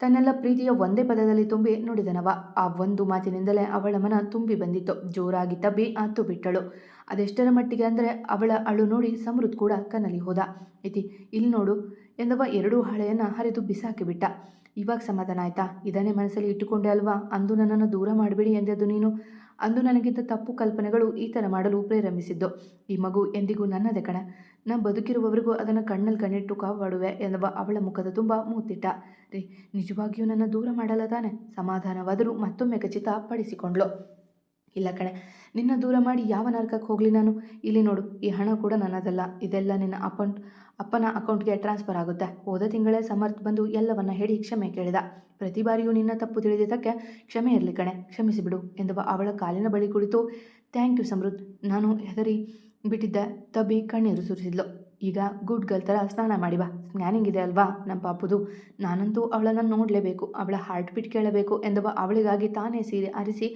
ತನ್ನೆಲ್ಲ ಪ್ರೀತಿಯ ಒಂದೇ ಪದದಲ್ಲಿ ತುಂಬಿ ನುಡಿದನವ. ಆ ಒಂದು ಮಾತಿನಿಂದಲೇ ಅವಳ ಮನ ತುಂಬಿ ಬಂದಿತ್ತು. ಜೋರಾಗಿ ತಬ್ಬಿ ಆತು ಬಿಟ್ಟಳು. ಅದೆಷ್ಟರ ಮಟ್ಟಿಗೆ ಅಂದರೆ ಅವಳ ಅಳು ನೋಡಿ ಸಮೃದ್ಧ ಕೂಡ ಕನಲಿ ಹೋದ. ಇತಿ ಇಲ್ಲಿ ನೋಡು ಎಂದವ ಎರಡೂ ಹಳೆಯನ್ನು ಹರಿದು ಬಿಸಾಕಿಬಿಟ್ಟ. ಇವಾಗ ಸಮಾಧಾನ ಆಯ್ತಾ? ಇದನ್ನೇ ಮನಸ್ಸಲ್ಲಿ ಇಟ್ಟುಕೊಂಡೆ ಅಲ್ವಾ? ಅಂದು ನನ್ನನ್ನು ದೂರ ಮಾಡಬೇಡಿ ಎಂದದ್ದು ನೀನು? ಅಂದು ನನಗಿದ್ದ ತಪ್ಪು ಕಲ್ಪನೆಗಳು ಈ ಥರ ಮಾಡಲು ಪ್ರೇರೇಪಿಸಿದ್ದು. ಈ ಮಗು ಎಂದಿಗೂ ನನ್ನದೇ ಕಣ. ನಾ ಬದುಕಿರುವವರಿಗೂ ಅದನ್ನು ಕಣ್ಣಲ್ಲಿ ಕಣ್ಣಿಟ್ಟು ಕಾಪಾಡುವೆ ಎನ್ನುವ ಅವಳ ಮುಖದ ತುಂಬ ಮೂತಿಟ್ಟ. ರೀ, ನಿಜವಾಗಿಯೂ ನನ್ನ ದೂರ ಮಾಡಲ್ಲ ತಾನೆ? ಸಮಾಧಾನವಾದರೂ ಮತ್ತೊಮ್ಮೆ ಖಚಿತ ಪಡಿಸಿಕೊಂಡ್ಳು ಇಲ್ಲ ಕಣೆ, ನಿನ್ನ ದೂರ ಮಾಡಿ ಯಾವ ನರಕಕ್ಕೆ ಹೋಗಲಿ ನಾನು? ಇಲ್ಲಿ ನೋಡು, ಈ ಹಣ ಕೂಡ ನನ್ನದಲ್ಲ. ಇದೆಲ್ಲ ನಿನ್ನ ಅಕೌಂಟ್ ಅಪ್ಪನ ಅಕೌಂಟ್ಗೆ ಟ್ರಾನ್ಸ್ಫರ್ ಆಗುತ್ತೆ? ಹೋದ ತಿಂಗಳೇ ಸಮರ್ಥ್ ಬಂದು ಎಲ್ಲವನ್ನ ಹೇಳಿ ಕ್ಷಮೆ ಕೇಳಿದ. ಪ್ರತಿ ಬಾರಿಯೂ ನಿನ್ನ ತಪ್ಪು ತಿಳಿದಿದ್ದಕ್ಕೆ ಕ್ಷಮೆ ಇರಲಿ ಕಣೆ ಕ್ಷಮಿಸಿಬಿಡು ಎಂದು ಅವಳ ಕಾಲಿನ ಬಳಿ ಕುಳಿತು, ಥ್ಯಾಂಕ್ ಯು ಸಮೃದ್ಧ್ ನಾನು ಹೆದರಿ ಬಿಟ್ಟಿದ್ದ ತಬ್ಬಿ ಕಣ್ಣೀರು ಸುರಿಸಿದ್ಲು. ಈಗ ಗುಡ್ ಗರ್ಲ್ ಥರ ಸ್ನಾನ ಮಾಡಿ ಬಾ. ಸ್ಕ್ಯಾನಿಂಗ್ ಇದೆ ಅಲ್ವಾ ನಮ್ಮ ಪಾಪುದು? ನಾನಂತೂ ಅವಳನ್ನು ನೋಡಲೇಬೇಕು, ಅವಳ ಹಾರ್ಟ್ ಬೀಟ್ ಕೇಳಬೇಕು ಎಂದವ ಅವಳಿಗಾಗಿ ತಾನೇ ಸೀರೆ ಅರಿಸಿ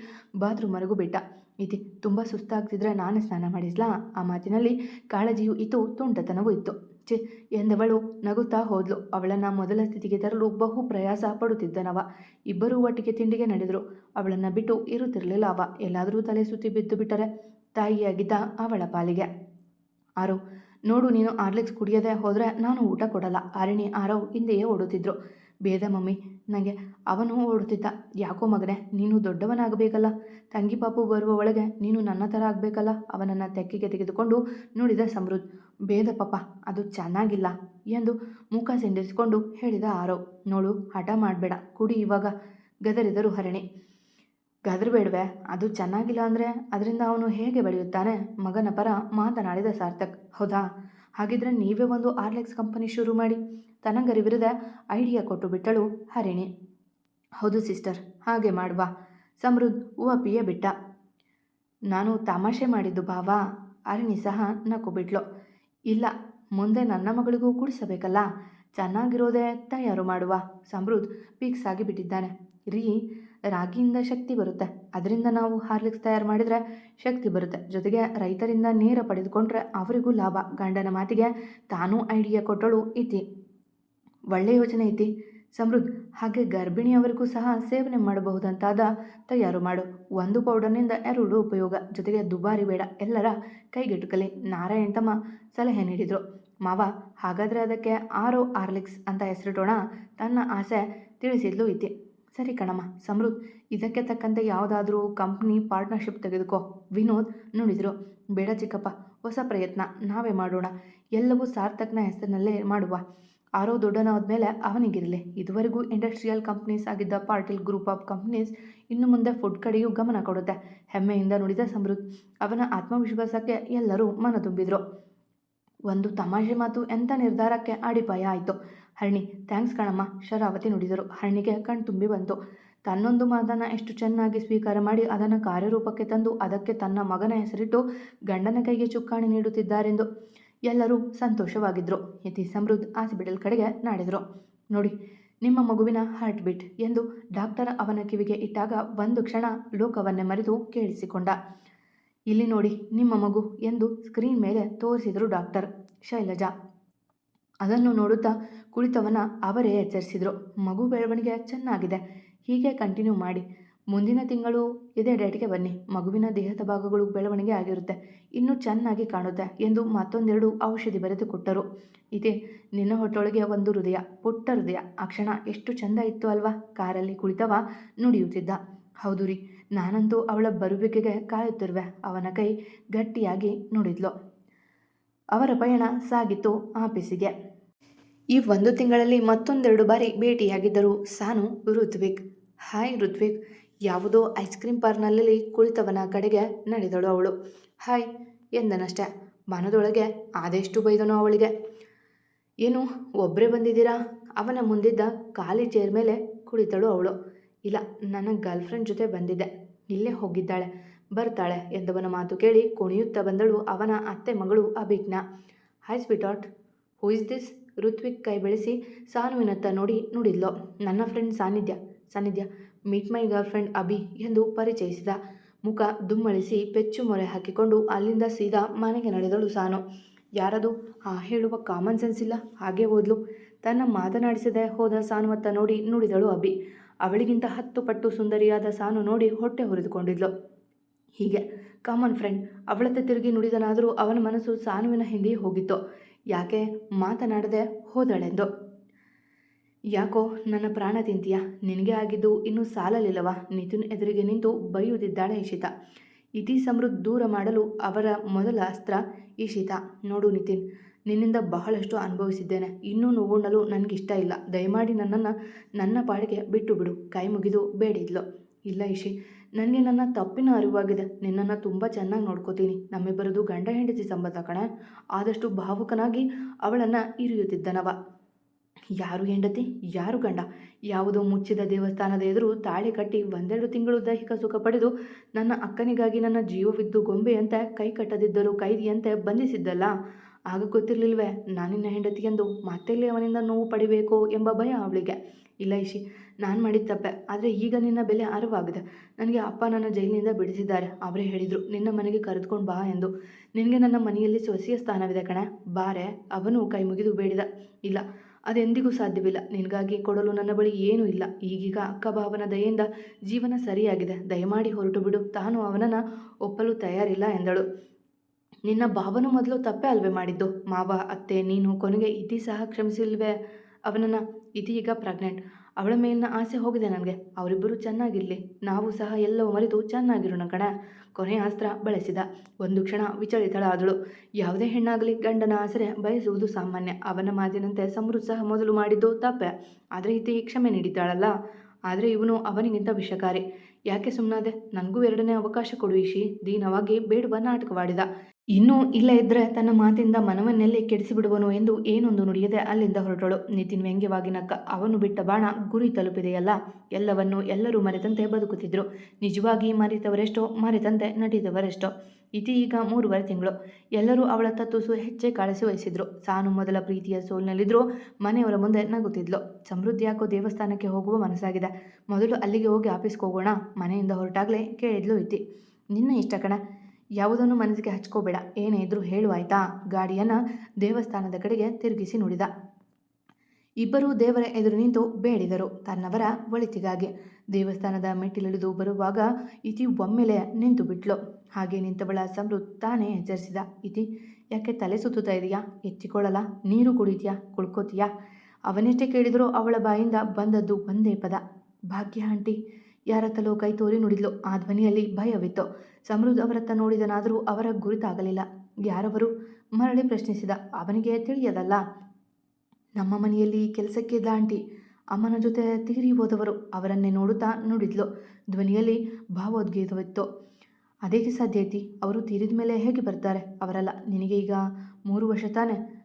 ಮರಗು ಬಿಟ್ಟ. ಇತಿ, ತುಂಬ ಸುಸ್ತಾಗ್ತಿದ್ರೆ ನಾನೇ ಸ್ನಾನ ಮಾಡಿಸ್ಲಾ? ಆ ಮಾತಿನಲ್ಲಿ ಕಾಳಜಿಯೂ ಇತ್ತು, ತುಂಟತನವೂ ಇತ್ತು. ಚಿ ಎಂದವಳು ನಗುತ್ತಾ ಹೋದ್ಲು. ಅವಳನ್ನು ಮೊದಲ ಸ್ಥಿತಿಗೆ ತರಲು ಬಹು ಪ್ರಯಾಸ ಪಡುತ್ತಿದ್ದನವ. ಇಬ್ಬರೂ ಒಟ್ಟಿಗೆ ತಿಂಡಿಗೆ ನಡೆದರು. ಅವಳನ್ನು ಬಿಟ್ಟು ಇರುತ್ತಿರಲಿಲ್ಲ ಅವ. ಎಲ್ಲಾದರೂ ತಲೆ ಸುತ್ತಿ ಬಿದ್ದು ಬಿಟ್ಟರೆ ತಾಯಿಯಾಗಿದ್ದ ಅವಳ ಪಾಲಿಗೆ. ಆರು, ನೋಡು ನೀನು ಆರ್ಲಿಕ್ಸ್ ಕುಡಿಯದೆ ಹೋದರೆ ನಾನು ಊಟ ಕೊಡಲ್ಲ. ಆರಣಿ ಆರವ್ ಹಿಂದೆಯೇ ಓಡುತ್ತಿದ್ರು. ಬೇದ ಮಮ್ಮಿ ನನಗೆ ಅವನು ಓಡುತ್ತಿದ್ದ. ಯಾಕೋ ಮಗನೇ, ನೀನು ದೊಡ್ಡವನಾಗಬೇಕಲ್ಲ? ತಂಗಿ ಪಾಪು ಬರುವ ಒಳಗೆ ನೀನು ನನ್ನ ಥರ ಆಗಬೇಕಲ್ಲ? ಅವನನ್ನು ತೆಕ್ಕಿಗೆ ತೆಗೆದುಕೊಂಡು ನೋಡಿದ ಸಮೃದ್ಧ ಬೇದ ಪಾಪ, ಅದು ಚೆನ್ನಾಗಿಲ್ಲ ಎಂದು ಮುಖ ಸಿಂಡಿಸಿಕೊಂಡು ಹೇಳಿದ ಆರೋ. ನೋಡು, ಹಠ ಮಾಡಬೇಡ, ಕುಡಿ ಇವಾಗ, ಗದರಿದರು ಹರಣಿ. ಗದರಬೇಡವೆ, ಅದು ಚೆನ್ನಾಗಿಲ್ಲ ಅಂದರೆ ಅದರಿಂದ ಅವನು ಹೇಗೆ ಬೆಳೆಯುತ್ತಾನೆ? ಮಗನ ಪರ ಮಾತನಾಡಿದ ಸಾರ್ಥಕ್, ಹೌದಾ? ಹಾಗಿದ್ರೆ ನೀವೇ ಒಂದು ಆರ್ಲೆಕ್ಸ್ ಕಂಪನಿ ಶುರು ಮಾಡಿ. ತನಗರಿವಿರದ ಐಡಿಯಾ ಕೊಟ್ಟು ಬಿಟ್ಟಳು ಹರಿಣಿ. ಹೌದು ಸಿಸ್ಟರ್, ಹಾಗೆ ಮಾಡುವ. ಸಮೃದ್ಧ ಹೂವಪ್ಪಿಯ ಬಿಟ್ಟ. ನಾನು ತಮಾಷೆ ಮಾಡಿದ್ದು ಭಾವ. ಹರಿಣಿ ಸಹ ನಕ್ಕು ಬಿಟ್ಲು ಇಲ್ಲ, ಮುಂದೆ ನನ್ನ ಮಗಳಿಗೂ ಕುಡಿಸಬೇಕಲ್ಲ. ಚೆನ್ನಾಗಿರೋದೇ ತಯಾರು ಮಾಡುವ. ಸಮೃದ್ಧ ಪೀಕ್ಸ್ ಆಗಿ ಬಿಟ್ಟಿದ್ದಾನೆ. ರೀ, ರಾಗಿಯಿಂದ ಶಕ್ತಿ ಬರುತ್ತೆ. ಅದರಿಂದ ನಾವು ಹಾರ್ಲಿಕ್ಸ್ ತಯಾರು ಮಾಡಿದರೆ ಶಕ್ತಿ ಬರುತ್ತೆ. ಜೊತೆಗೆ ರೈತರಿಂದ ನೇರ ಪಡೆದುಕೊಂಡ್ರೆ ಅವರಿಗೂ ಲಾಭ. ಗಂಡನ ಮಾತಿಗೆ ತಾನೂ ಐಡಿಯಾ ಕೊಟ್ಟಳು ಇತಿ. ಒಳ್ಳೆ ಯೋಚನೆ ಐತಿ. ಸಮೃದ್ಧ ಹಾಗೆ ಗರ್ಭಿಣಿಯವರಿಗೂ ಸಹ ಸೇವನೆ ಮಾಡಬಹುದಂತಾದ ತಯಾರು ಮಾಡು. ಒಂದು ಪೌಡರ್ನಿಂದ ಎರಡು ಉಪಯೋಗ, ಜೊತೆಗೆ ದುಬಾರಿ ಬೇಡ, ಎಲ್ಲರ ಕೈಗೆಟುಕಲಿ. ನಾರಾಯಣ ತಮ್ಮ ಸಲಹೆ ನೀಡಿದರು. ಮಾವ, ಹಾಗಾದರೆ ಅದಕ್ಕೆ ಆರೋ ಆರ್ಲಿಕ್ಸ್ ಅಂತ ಹೆಸರಿಡೋಣ, ತನ್ನ ಆಸೆ ತಿಳಿಸಿದ್ಲು ಇತಿ. ಸರಿ ಕಣಮ್ಮ ಸಮೃದ್ಧ ಇದಕ್ಕೆ ತಕ್ಕಂತೆ ಯಾವುದಾದ್ರೂ ಕಂಪ್ನಿ ಪಾರ್ಟ್ನರ್ಶಿಪ್ ತೆಗೆದುಕೋ, ವಿನೋದ್ ನುಡಿದರು. ಬೇಡ ಚಿಕ್ಕಪ್ಪ, ಹೊಸ ಪ್ರಯತ್ನ, ನಾವೇ ಮಾಡೋಣ. ಎಲ್ಲವೂ ಸಾರ್ಥಕ್ನ ಹೆಸರಿನಲ್ಲೇ ಮಾಡುವ. ಆರೋ ದೊಡ್ಡನಾದ್ಮೇಲೆ ಅವನಿಗಿರಲಿ. ಇದುವರೆಗೂ ಇಂಡಸ್ಟ್ರಿಯಲ್ ಕಂಪ್ನೀಸ್ ಆಗಿದ್ದ ಪಾಟೀಲ್ ಗ್ರೂಪ್ ಆಫ್ ಕಂಪ್ನೀಸ್ ಇನ್ನು ಮುಂದೆ ಫುಡ್ ಕಡೆಯೂ ಗಮನ ಕೊಡುತ್ತೆ. ಹೆಮ್ಮೆಯಿಂದ ನುಡಿದ ಸಮೃದ್ಧ ಅವನ ಆತ್ಮವಿಶ್ವಾಸಕ್ಕೆ ಎಲ್ಲರೂ ಮನ ತುಂಬಿದ್ರು. ಒಂದು ತಮಾಷೆ ಮಾತು ಎಂಥ ನಿರ್ಧಾರಕ್ಕೆ ಅಡಿಪಾಯ ಆಯಿತು. ಹರ್ಣಿ, ಥ್ಯಾಂಕ್ಸ್ ಕಣಮ್ಮ, ಶರಾವತಿ ನುಡಿದರು. ಹರ್ಣಿಗೆ ಕಣ್ತುಂಬಿ ಬಂತು. ತನ್ನೊಂದು ಮಾತನ್ನು ಎಷ್ಟು ಚೆನ್ನಾಗಿ ಸ್ವೀಕಾರ ಮಾಡಿ ಅದನ್ನು ಕಾರ್ಯರೂಪಕ್ಕೆ ತಂದು ಅದಕ್ಕೆ ತನ್ನ ಮಗನ ಹೆಸರಿಟ್ಟು ಗಂಡನ ಕೈಗೆ ಚುಕ್ಕಾಣಿ ನೀಡುತ್ತಿದ್ದಾರೆಂದು ಎಲ್ಲರೂ ಸಂತೋಷವಾಗಿದ್ದರು ಯತಿ ಸಮೃದ್ಧ ಹಾಸ್ಪಿಟಲ್ ಕಡೆಗೆ ನಾಡಿದರು. ನೋಡಿ, ನಿಮ್ಮ ಮಗುವಿನ ಹಾರ್ಟ್ ಬೀಟ್ ಎಂದು ಡಾಕ್ಟರ್ ಅವನ ಕಿವಿಗೆ ಇಟ್ಟಾಗ ಒಂದು ಕ್ಷಣ ಲೋಕವನ್ನೇ ಮರೆತು ಕೇಳಿಸಿಕೊಂಡ. ಇಲ್ಲಿ ನೋಡಿ, ನಿಮ್ಮ ಮಗು ಎಂದು ಸ್ಕ್ರೀನ್ ಮೇಲೆ ತೋರಿಸಿದರು ಡಾಕ್ಟರ್ ಶೈಲಜಾ. ಅದನ್ನು ನೋಡುತ್ತಾ ಕುಳಿತವನ ಅವರೇ ಎಚ್ಚರಿಸಿದರು. ಮಗು ಬೆಳವಣಿಗೆ ಚೆನ್ನಾಗಿದೆ. ಹೀಗೆ ಕಂಟಿನ್ಯೂ ಮಾಡಿ. ಮುಂದಿನ ತಿಂಗಳು ಇದೇ ಡೇಟ್ಗೆ ಬನ್ನಿ. ಮಗುವಿನ ದೇಹದ ಭಾಗಗಳು ಬೆಳವಣಿಗೆ ಆಗಿರುತ್ತೆ. ಇನ್ನೂ ಚೆನ್ನಾಗಿ ಕಾಣುತ್ತೆ ಎಂದು ಮತ್ತೊಂದೆರಡು ಔಷಧಿ ಬರೆದು ಕೊಟ್ಟರು. ಇದೇ, ನಿನ್ನ ಹೊಟ್ಟೊಳಗೆ ಒಂದು ಹೃದಯ, ಪುಟ್ಟ ಹೃದಯ. ಆ ಕ್ಷಣ ಎಷ್ಟು ಚಂದ ಇತ್ತು ಅಲ್ವಾ? ಕಾರಲ್ಲಿ ಕುಳಿತವ ನುಡಿಯುತ್ತಿದ್ದ. ಹೌದು ರೀ, ನಾನಂತೂ ಅವಳ ಬರುವಿಕೆಗೆ ಕಾಯುತ್ತಿರುವೆ. ಅವನ ಕೈ ಗಟ್ಟಿಯಾಗಿ ನುಡಿದ್ಲು. ಅವರ ಪಯಣ ಸಾಗಿತ್ತು ಆಫೀಸಿಗೆ ಈ ಒಂದು ತಿಂಗಳಲ್ಲಿ ಮತ್ತೊಂದೆರಡು ಬಾರಿ ಭೇಟಿಯಾಗಿದ್ದರು ಸಾನು ಋತ್ವಿಕ್. ಹಾಯ್ ಋತ್ವಿಕ್ ಯಾವುದೋ ಐಸ್ ಕ್ರೀಮ್ ಪಾರ್ನಲ್ಲಿ ಕುಳಿತವನ ಕಡೆಗೆ ನಡೆದಳು ಅವಳು. ಹಾಯ್, ಎಂದನಷ್ಟೆ. ಮನದೊಳಗೆ ಆದಷ್ಟು ಬೈದನು ಅವಳಿಗೆ. ಏನು ಒಬ್ಬರೇ ಬಂದಿದ್ದೀರಾ? ಅವನ ಮುಂದಿದ್ದ ಖಾಲಿ ಚೇರ್ ಮೇಲೆ ಕುಳಿತಳು ಅವಳು. ಇಲ್ಲ, ನನ್ನ ಗರ್ಲ್ಫ್ರೆಂಡ್ ಜೊತೆ ಬಂದಿದ್ದೆ. ಇಲ್ಲೇ ಹೋಗಿದ್ದಾಳೆ, ಬರ್ತಾಳೆ, ಎಂದವನ ಮಾತು ಕೇಳಿ ಕುಣಿಯುತ್ತಾ ಬಂದಳು ಅವನ ಅತ್ತೆ ಮಗಳು Abhijna. Hi sweetheart who is this Rithvik ಕೈ ಬೆಳೆಸಿ ಸಾನುವಿನತ್ತ ನೋಡಿ ನುಡಿದ್ಲು. ನನ್ನ friend Sannidhya Sannidhya meet my girl friend Abhi ಎಂದು ಪರಿಚಯಿಸಿದ. ಮುಖ ದುಮ್ಮಳಿಸಿ ಪೆಚ್ಚು ಮೊರೆ ಹಾಕಿಕೊಂಡು ಅಲ್ಲಿಂದ ಸೀದಾ ಮನೆಗೆ ನಡೆದಳು ಸಾನು. ಯಾರದು? ಆ ಹೇಳುವ ಕಾಮನ್ ಸೆನ್ಸ್ ಇಲ್ಲ. ಹಾಗೆ ಓದ್ಲು. ತನ್ನ ಮಾತನಾಡಿಸದೆ ಹೋದ ಸಾನುವತ್ತ ನೋಡಿ ನುಡಿದಳು ಅಭಿ. ಅವಳಿಗಿಂತ ಹತ್ತು ಪಟ್ಟು ಸುಂದರಿಯಾದ ಸಾನು ನೋಡಿ ಹೊಟ್ಟೆ ಹುರಿದುಕೊಂಡಿದ್ಲು. ಹೀಗೆ. ಕಾಮನ್ ಫ್ರೆಂಡ್ ಅವಳತ್ತ ತಿರುಗಿ ನುಡಿದನಾದರೂ ಅವನ ಮನಸ್ಸು ಸಾನುವಿನ ಹಿಂದೆ ಹೋಗಿತ್ತು. ಯಾಕೆ? ಮಾತನಾಡದೆ ಹೋದಳೆಂದು. ಯಾಕೋ ನನ್ನ ಪ್ರಾಣ ತಿಂತೀಯ? ನಿನಗೆ ಆಗಿದ್ದು ಇನ್ನೂ ಸಾಲಲಿಲ್ಲವ? ನಿತಿನ್ ಎದುರಿಗೆ ನಿಂತು ಬೈಯುತ್ತಿದ್ದಾಳೆ ಇಶಿತಾ. ಇತಿ ಸಮೃದ್ಧ ದೂರ ಮಾಡಲು ಅವರ ಮೊದಲ ಅಸ್ತ್ರ ಇಶಿತಾ. ನೋಡು ನಿತಿನ್, ನಿನ್ನಿಂದ ಬಹಳಷ್ಟು ಅನುಭವಿಸಿದ್ದೇನೆ. ಇನ್ನೂ ನೋವುಣ್ಣಲು ನನಗಿಷ್ಟ ಇಲ್ಲ. ದಯಮಾಡಿ ನನ್ನನ್ನು ನನ್ನ ಪಾಡಿಗೆ ಬಿಟ್ಟು ಬಿಡು ಕೈ ಮುಗಿದು ಬೇಡಿದ್ಲು. ಇಲ್ಲ ಇಶಿ, ನನಗೆ ನನ್ನ ತಪ್ಪಿನ ಅರಿವಾಗಿದೆ. ನಿನ್ನನ್ನು ತುಂಬ ಚೆನ್ನಾಗಿ ನೋಡ್ಕೋತೀನಿ. ನಮ್ಮಿಬ್ಬರದು ಗಂಡ ಹೆಂಡತಿ ಸಂಬಂಧ ಕಣ. ಆದಷ್ಟು ಭಾವುಕನಾಗಿ ಅವಳನ್ನು ಇರಿಯುತ್ತಿದ್ದನವ. ಯಾರು ಹೆಂಡತಿ, ಯಾರು ಗಂಡ? ಯಾವುದೋ ಮುಚ್ಚಿದ ದೇವಸ್ಥಾನದ ಎದುರು ತಾಳೆ ಕಟ್ಟಿ ಒಂದೆರಡು ತಿಂಗಳು ದೈಹಿಕ ಸುಖ ಪಡೆದು ನನ್ನ ಅಕ್ಕನಿಗಾಗಿ ನನ್ನ ಜೀವವಿದ್ದು ಗೊಂಬೆಯಂತೆ, ಕೈ ಕಟ್ಟದಿದ್ದರೂ ಕೈದಿಯಂತೆ ಬಂಧಿಸಿದ್ದಲ್ಲ? ಆಗ ಗೊತ್ತಿರಲಿಲ್ವೇ, ನಾನಿನ್ನ ಹೆಂಡತಿ ಎಂದು ಮತ್ತೆಲ್ಲಿ ಅವನಿಂದ ನೋವು ಪಡಿಬೇಕು ಎಂಬ ಭಯ ಅವಳಿಗೆ. ಇಲ್ಲ ಇಶಿ, ನಾನು ಮಾಡಿದ ತಪ್ಪೆ, ಆದರೆ ಈಗ ನಿನ್ನ ಬೆಲೆ ಅರಿವಾಗಿದೆ. ನನಗೆ ಅಪ್ಪ ನನ್ನ ಜೈಲಿನಿಂದ ಬಿಡಿಸಿದ್ದಾರೆ, ಅವರೇ ಹೇಳಿದರು, ನಿನ್ನ ಮನೆಗೆ ಕರೆದುಕೊಂಡು ಬಾ ಎಂದು. ನಿನಗೆ ನನ್ನ ಮನೆಯಲ್ಲಿ ಸೊಸೆಯ ಸ್ಥಾನವಿದೆ ಕಣೆ, ಬಾರೆ, ಅವನು ಕೈ ಮುಗಿದು ಬೇಡಿದ. ಇಲ್ಲ ಅದೆಂದಿಗೂ ಸಾಧ್ಯವಿಲ್ಲ. ನಿನಗಾಗಿ ಕೊಡಲು ನನ್ನ ಬಳಿ ಏನೂ ಇಲ್ಲ. ಈಗೀಗ ಅಕ್ಕ ಭಾವನ ದಯೆಯಿಂದ ಜೀವನ ಸರಿಯಾಗಿದೆ. ದಯಮಾಡಿ ಹೊರಟು ಬಿಡು. ತಾನು ಅವನನ್ನು ಒಪ್ಪಲು ತಯಾರಿಲ್ಲ ಎಂದಳು. ನಿನ್ನ ಭಾವನು ಮೊದಲು ತಪ್ಪೇ ಅಲ್ವೇ ಮಾಡಿದ್ದು? ಮಾವ, ಅತ್ತೆ, ನೀನು ಕೊನೆಗೆ ಇತಿ ಸಹ ಕ್ಷಮಿಸಿಲ್ವೆ? ಅವನನ್ನು ಇತಿ ಈಗ ಪ್ರೆಗ್ನೆಂಟ್. ಅವಳ ಮೇಲಿನ ಆಸೆ ಹೋಗಿದೆ ನನಗೆ. ಅವರಿಬ್ಬರು ಚೆನ್ನಾಗಿರಲಿ. ನಾವು ಸಹ ಎಲ್ಲವೂ ಮರೆತು ಚೆನ್ನಾಗಿರೋಣ ಕಣ. ಕೊನೆಯ ಅಸ್ತ್ರ ಬಳಸಿದ. ಒಂದು ಕ್ಷಣ ವಿಚಲಿತಳಾದಳು. ಯಾವುದೇ ಹೆಣ್ಣಾಗಲಿ ಗಂಡನ ಆಸರೆ ಬಯಸುವುದು ಸಾಮಾನ್ಯ. ಅವನ ಮಾತಿನಂತೆ ಸಮೃದ್ಧ ಸಹ ಮೊದಲು ಮಾಡಿದ್ದು ತಪ್ಪೆ. ಆದರೆ ಇತಿ ಕ್ಷಮೆ ನೀಡಿದ್ದಾಳಲ್ಲ. ಆದರೆ ಇವನು ಅವನಿಗಿಂತ ವಿಷಕಾರಿ. ಯಾಕೆ ಸುಮ್ಮನಾದೆ ನನಗೂ ಎರಡನೇ ಅವಕಾಶ ಕೊಡು ಇಶಿ ದೀನವಾಗಿ ಬೇಡುವ ನಾಟಕವಾಡಿದ. ಇನ್ನೂ ಇಲ್ಲ ಇದ್ದರೆ ತನ್ನ ಮಾತಿಂದ ಮನವನ್ನೆಲ್ಲಿ ಕೆಡಿಸಿಬಿಡುವನು ಎಂದು ಏನೊಂದು ನುಡಿಯದೆ ಅಲ್ಲಿಂದ ಹೊರಟಳು. ನಿತಿನ್ ವ್ಯಂಗ್ಯವಾಗಿ ನಕ್ಕ, ಅವನು ಬಿಟ್ಟ ಬಾಣ ಗುರಿ ತಲುಪಿದೆಯಲ್ಲ? ಎಲ್ಲವನ್ನು ಎಲ್ಲರೂ ಮರೆತಂತೆ ಬದುಕುತ್ತಿದ್ದರು ನಿಜವಾಗಿ ಮರೆತವರೆಷ್ಟೋ, ಮರೆತಂತೆ ನಟಿದವರೆಷ್ಟೋ. ಇತಿ ಈಗ ಮೂರುವರೆ ತಿಂಗಳು. ಎಲ್ಲರೂ ಅವಳ ತತ್ತುಸು ಹೆಚ್ಚೆ ಕಾಳಸಿ ವಹಿಸಿದ್ರು. ಸಾನು ಮೊದಲ ಪ್ರೀತಿಯ ಸೋಲ್ನಲ್ಲಿದ್ದರೂ ಮನೆಯವರ ಮುಂದೆ ನಗುತ್ತಿದ್ಲು. ಸಮೃದ್ಧಿ ಯಾಕೋ ದೇವಸ್ಥಾನಕ್ಕೆ ಹೋಗುವ ಮನಸ್ಸಾಗಿದೆ. ಮೊದಲು ಅಲ್ಲಿಗೆ ಹೋಗಿ ಆಫೀಸ್ಗೆ ಹೋಗೋಣ. ಮನೆಯಿಂದ ಹೊರಟಾಗಲೇ ಕೇಳಿದ್ಲು ಇತಿ. ನಿನ್ನ ಇಷ್ಟ ಕಣ. ಯಾವುದನ್ನು ಮನಸ್ಸಿಗೆ ಹಚ್ಕೋಬೇಡ. ಏನೇ ಇದ್ರೂ ಹೇಳು, ಆಯ್ತಾ? ಗಾಡಿಯನ್ನು ದೇವಸ್ಥಾನದ ಕಡೆಗೆ ತಿರುಗಿಸಿ ನುಡಿದ. ಇಬ್ಬರು ದೇವರ ಎದುರು ನಿಂತು ಬೇಡಿದರು ತನ್ನವರ ಒಳಿತಿಗಾಗಿ. ದೇವಸ್ಥಾನದ ಮೆಟ್ಟಿಲಿಳಿದು ಬರುವಾಗ ಇತಿ ಒಮ್ಮೆಲೆ ನಿಂತು ಬಿಟ್ಲು. ಹಾಗೆ ನಿಂತವಳ ಸಮೃದ್ಧ ತಾನೇ ಎಚ್ಚರಿಸಿದ. ಇತಿ, ಯಾಕೆ ತಲೆ ಸುತ್ತುತ್ತಾ ಇದೆಯಾ? ಎತ್ತಿಕೊಳ್ಳಲ್ಲ? ನೀರು ಕುಡಿತೀಯಾ? ಕುಳ್ಕೋತೀಯಾ? ಅವನೆಷ್ಟೇ ಕೇಳಿದರೂ ಅವಳ ಬಾಯಿಂದ ಬಂದದ್ದು ಒಂದೇ ಪದ. ಭಾಗ್ಯ, ಆಂಟಿ. ಯಾರತ್ತಲೋ ಕೈ ತೋರಿ ನುಡಿದ್ಲು. ಆ ಧ್ವನಿಯಲ್ಲಿ ಭಯವಿತ್ತು. ಸಮೃದ್ಧ ಅವರತ್ತ ನೋಡಿದನಾದರೂ ಅವರ ಗುರುತಾಗಲಿಲ್ಲ. ಯಾರವರು? ಮರಳಿ ಪ್ರಶ್ನಿಸಿದ. ಅವನಿಗೆ ತಿಳಿಯದಲ್ಲ. ನಮ್ಮ ಮನೆಯಲ್ಲಿ ಕೆಲಸಕ್ಕೆ ದಾಂಟಿ ಅಮ್ಮನ ಜೊತೆ ತೀರಿ ಹೋದವರು ಅವರನ್ನೇ ನೋಡುತ್ತಾ ನೋಡಿದ್ಲು. ಧ್ವನಿಯಲ್ಲಿ ಭಾವೋದ್ಗೀತವಿತ್ತು ಅದೇಕೆ ಸಾಧ್ಯ ಐತಿ? ಅವರು ತೀರಿದ ಮೇಲೆ ಹೇಗೆ ಬರ್ತಾರೆ? ಅವರಲ್ಲ. ನಿನಗೆ ಈಗ ಮೂರು ವರ್ಷ ತಾನೆ.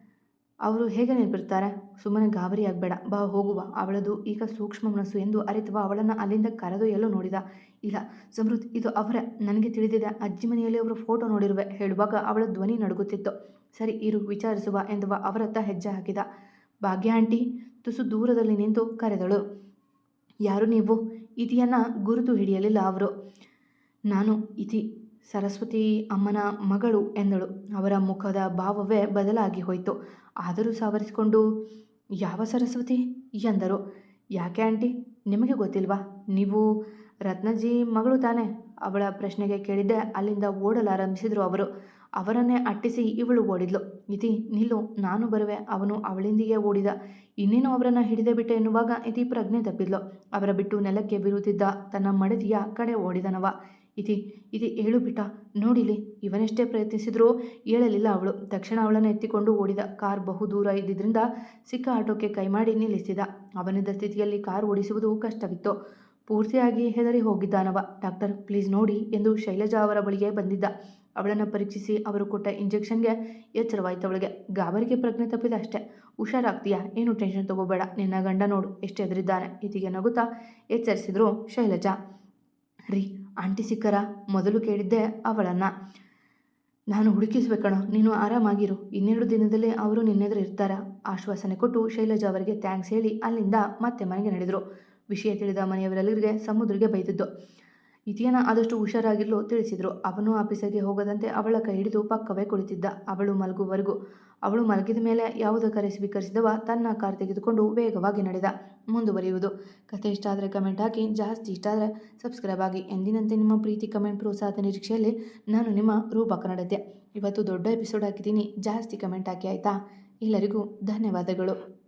ಅವರು ಹೇಗೆ ನೆನಪಿರ್ತಾರೆ ಸುಮ್ಮನೆ ಗಾಬರಿ ಆಗಬೇಡ. ಬಾ ಹೋಗುವ ಅವಳದು ಈಗ ಸೂಕ್ಷ್ಮ ಮನಸ್ಸು ಎಂದು ಅರಿತವ ಅವಳನ್ನು ಅಲ್ಲಿಂದ ಕರೆದೊಯ್ಯಲು ನೋಡಿದ. ಇಲ್ಲ ಸಮೃದ್ಧಿ ಇದು ಅವರ. ನನಗೆ ತಿಳಿದಿದೆ. ಅಜ್ಜಿ ಮನೆಯಲ್ಲಿ ಅವರ ಫೋಟೋ ನೋಡಿರುವೆ. ಹೇಳುವಾಗ ಅವಳ ಧ್ವನಿ ನಡುಗುತ್ತಿತ್ತು. ಸರಿ, ಇರು, ವಿಚಾರಿಸುವ ಎಂದುವ ಅವರತ್ತ ಹೆಜ್ಜೆ ಹಾಕಿದ. ಭಾಗ್ಯ ಆಂಟಿ, ತುಸು ದೂರದಲ್ಲಿ ನಿಂತು ಕರೆದಳು. ಯಾರು ನೀವು? ಇತಿಯನ್ನು ಗುರುತು ಹಿಡಿಯಲಿಲ್ಲ ಅವರು. ನಾನು ಇತಿ. ಸರಸ್ವತಿ ಅಮ್ಮನ ಮಗಳು ಎಂದಳು. ಅವರ ಮುಖದ ಭಾವವೇ ಬದಲಾಗಿ ಹೋಯಿತು. ಆದರೂ ಸಾವರಿಸಿಕೊಂಡು, ಯಾವ ಸರಸ್ವತಿ? ಎಂದರು. ಯಾಕೆ ಆಂಟಿ? ನಿಮಗೆ ಗೊತ್ತಿಲ್ವಾ? ನೀವು ರತ್ನಜಿ ಮಗಳು ತಾನೇ? ಅವಳ ಪ್ರಶ್ನೆಗೆ ಕೇಳಿದ್ದೆ ಅಲ್ಲಿಂದ ಓಡಲಾರಂಭಿಸಿದರು ಅವರು. ಅವರನ್ನೇ ಅಟ್ಟಿಸಿ ಇವಳು ಓಡಿದ್ಲು. ಇತಿ, ನಿಲ್ಲು. ನಾನು ಬರುವೆ. ಅವನು ಅವಳಿಂದಿಗೆ ಓಡಿದ. ಇನ್ನೇನು ಅವರನ್ನು ಹಿಡಿದೇ ಬಿಟ್ಟೆ ಎನ್ನುವಾಗ ಇತಿ ಪ್ರಜ್ಞೆ ತಪ್ಪಿದ್ಲು. ಅವರ ಬಿಟ್ಟು ನೆಲಕ್ಕೆ ಬೀರುತ್ತಿದ್ದ ತನ್ನ ಮಡದಿಯ ಕಡೆ ಓಡಿದನವ. ಇತಿ ಇದೆ ಏಳು ಬಿಟ್ಟ. ನೋಡಿಲಿ, ಇವನೆಷ್ಟೇ ಪ್ರಯತ್ನಿಸಿದ್ರೂ ಏಳಲಿಲ್ಲ ಅವಳು. ತಕ್ಷಣ ಅವಳನ್ನು ಎತ್ತಿಕೊಂಡು ಓಡಿದ ಕಾರ್ ಬಹು ದೂರ ಇದ್ದಿದ್ದರಿಂದ ಸಿಕ್ಕ ಆಟೋಕ್ಕೆ ಕೈ ಮಾಡಿ ನಿಲ್ಲಿಸಿದ. ಅವನಿದ್ದ ಸ್ಥಿತಿಯಲ್ಲಿ ಕಾರ್ ಓಡಿಸುವುದು ಕಷ್ಟವಿತ್ತು. ಪೂರ್ತಿಯಾಗಿ ಹೆದರಿ ಹೋಗಿದ್ದಾನವ ಡಾಕ್ಟರ್, ಪ್ಲೀಸ್ ನೋಡಿ ಎಂದು ಶೈಲಜಾ ಅವರ ಬಳಿಗೆ ಬಂದಿದ್ದ. ಅವಳನ್ನು ಪರೀಕ್ಷಿಸಿ ಅವರು ಕೊಟ್ಟ ಇಂಜೆಕ್ಷನ್ಗೆ ಎಚ್ಚರವಾಯಿತು ಅವಳಿಗೆ. ಗಾಬರಿಗೆ ಪ್ರಜ್ಞೆ ತಪ್ಪಿದ ಅಷ್ಟೇ. ಹುಷಾರಾಗ್ತೀಯಾ? ಏನು ಟೆನ್ಷನ್ ತಗೋಬೇಡ. ನಿನ್ನ ಗಂಡ ನೋಡು ಎಷ್ಟು ಹೆದರಿದ್ದಾನೆ ಇತಿಗೆ ನಗುತ್ತಾ ಎಚ್ಚರಿಸಿದ್ರು ಶೈಲಜಾ. ರೀ ಆಂಟಿ ಸಿಕ್ಕರ, ಮೊದಲು ಕೇಳಿದ್ದೆ ಅವಳನ್ನು. ನಾನು ಹುಡುಕಿಸ್ಬೇಕಣ ನೀನು ಆರಾಮಾಗಿರು. ಇನ್ನೆರಡು ದಿನದಲ್ಲಿ ಅವರು ನಿನ್ನೆದುರು ಇರ್ತಾರ. ಆಶ್ವಾಸನೆ ಕೊಟ್ಟು ಶೈಲಜಾ ಅವರಿಗೆ ಥ್ಯಾಂಕ್ಸ್ ಹೇಳಿ ಅಲ್ಲಿಂದ ಮತ್ತೆ ಮನೆಗೆ ನಡೆದರು. ವಿಷಯ ತಿಳಿದ ಮನೆಯವರೆಲ್ಲರಿಗೆ ಸಮುದ್ರಿಗೆ ಬೈದಿದ್ದು. ಇತಿಯನ ಆದಷ್ಟು ಹುಷಾರಾಗಿರಲು ತಿಳಿಸಿದರು. ಅವನು ಆಫೀಸಿಗೆ ಹೋಗದಂತೆ ಅವಳ ಕೈ ಹಿಡಿದು ಪಕ್ಕವೇ ಕುಳಿತಿದ್ದ. ಅವಳು ಮಲಗುವವರೆಗೂ, ಅವಳು ಮಲಗಿದ ಮೇಲೆ ಯಾವುದೇ ಕರೆ ಸ್ವೀಕರಿಸಿದವ ತನ್ನ ಕಾರ್ ತೆಗೆದುಕೊಂಡು ವೇಗವಾಗಿ ನಡೆದ. ಮುಂದುವರಿಯುವುದು. ಕತೆ ಇಷ್ಟ ಆದರೆ ಕಮೆಂಟ್ ಹಾಕಿ, ಜಾಸ್ತಿ ಇಷ್ಟ ಆದರೆ ಸಬ್ಸ್ಕ್ರೈಬ್ ಆಗಿ. ಎಂದಿನಂತೆ ನಿಮ್ಮ ಪ್ರೀತಿ ಕಮೆಂಟ್ ಪ್ರೋತ್ಸಾಹದ ನಿರೀಕ್ಷೆಯಲ್ಲಿ ನಾನು ನಿಮ್ಮ ರೂಪ ಕನ್ನಡತೆ ಇವತ್ತು ದೊಡ್ಡ ಎಪಿಸೋಡ್ ಹಾಕಿದ್ದೀನಿ. ಜಾಸ್ತಿ ಕಮೆಂಟ್ ಹಾಕಿ ಆಯಿತಾ? ಎಲ್ಲರಿಗೂ ಧನ್ಯವಾದಗಳು.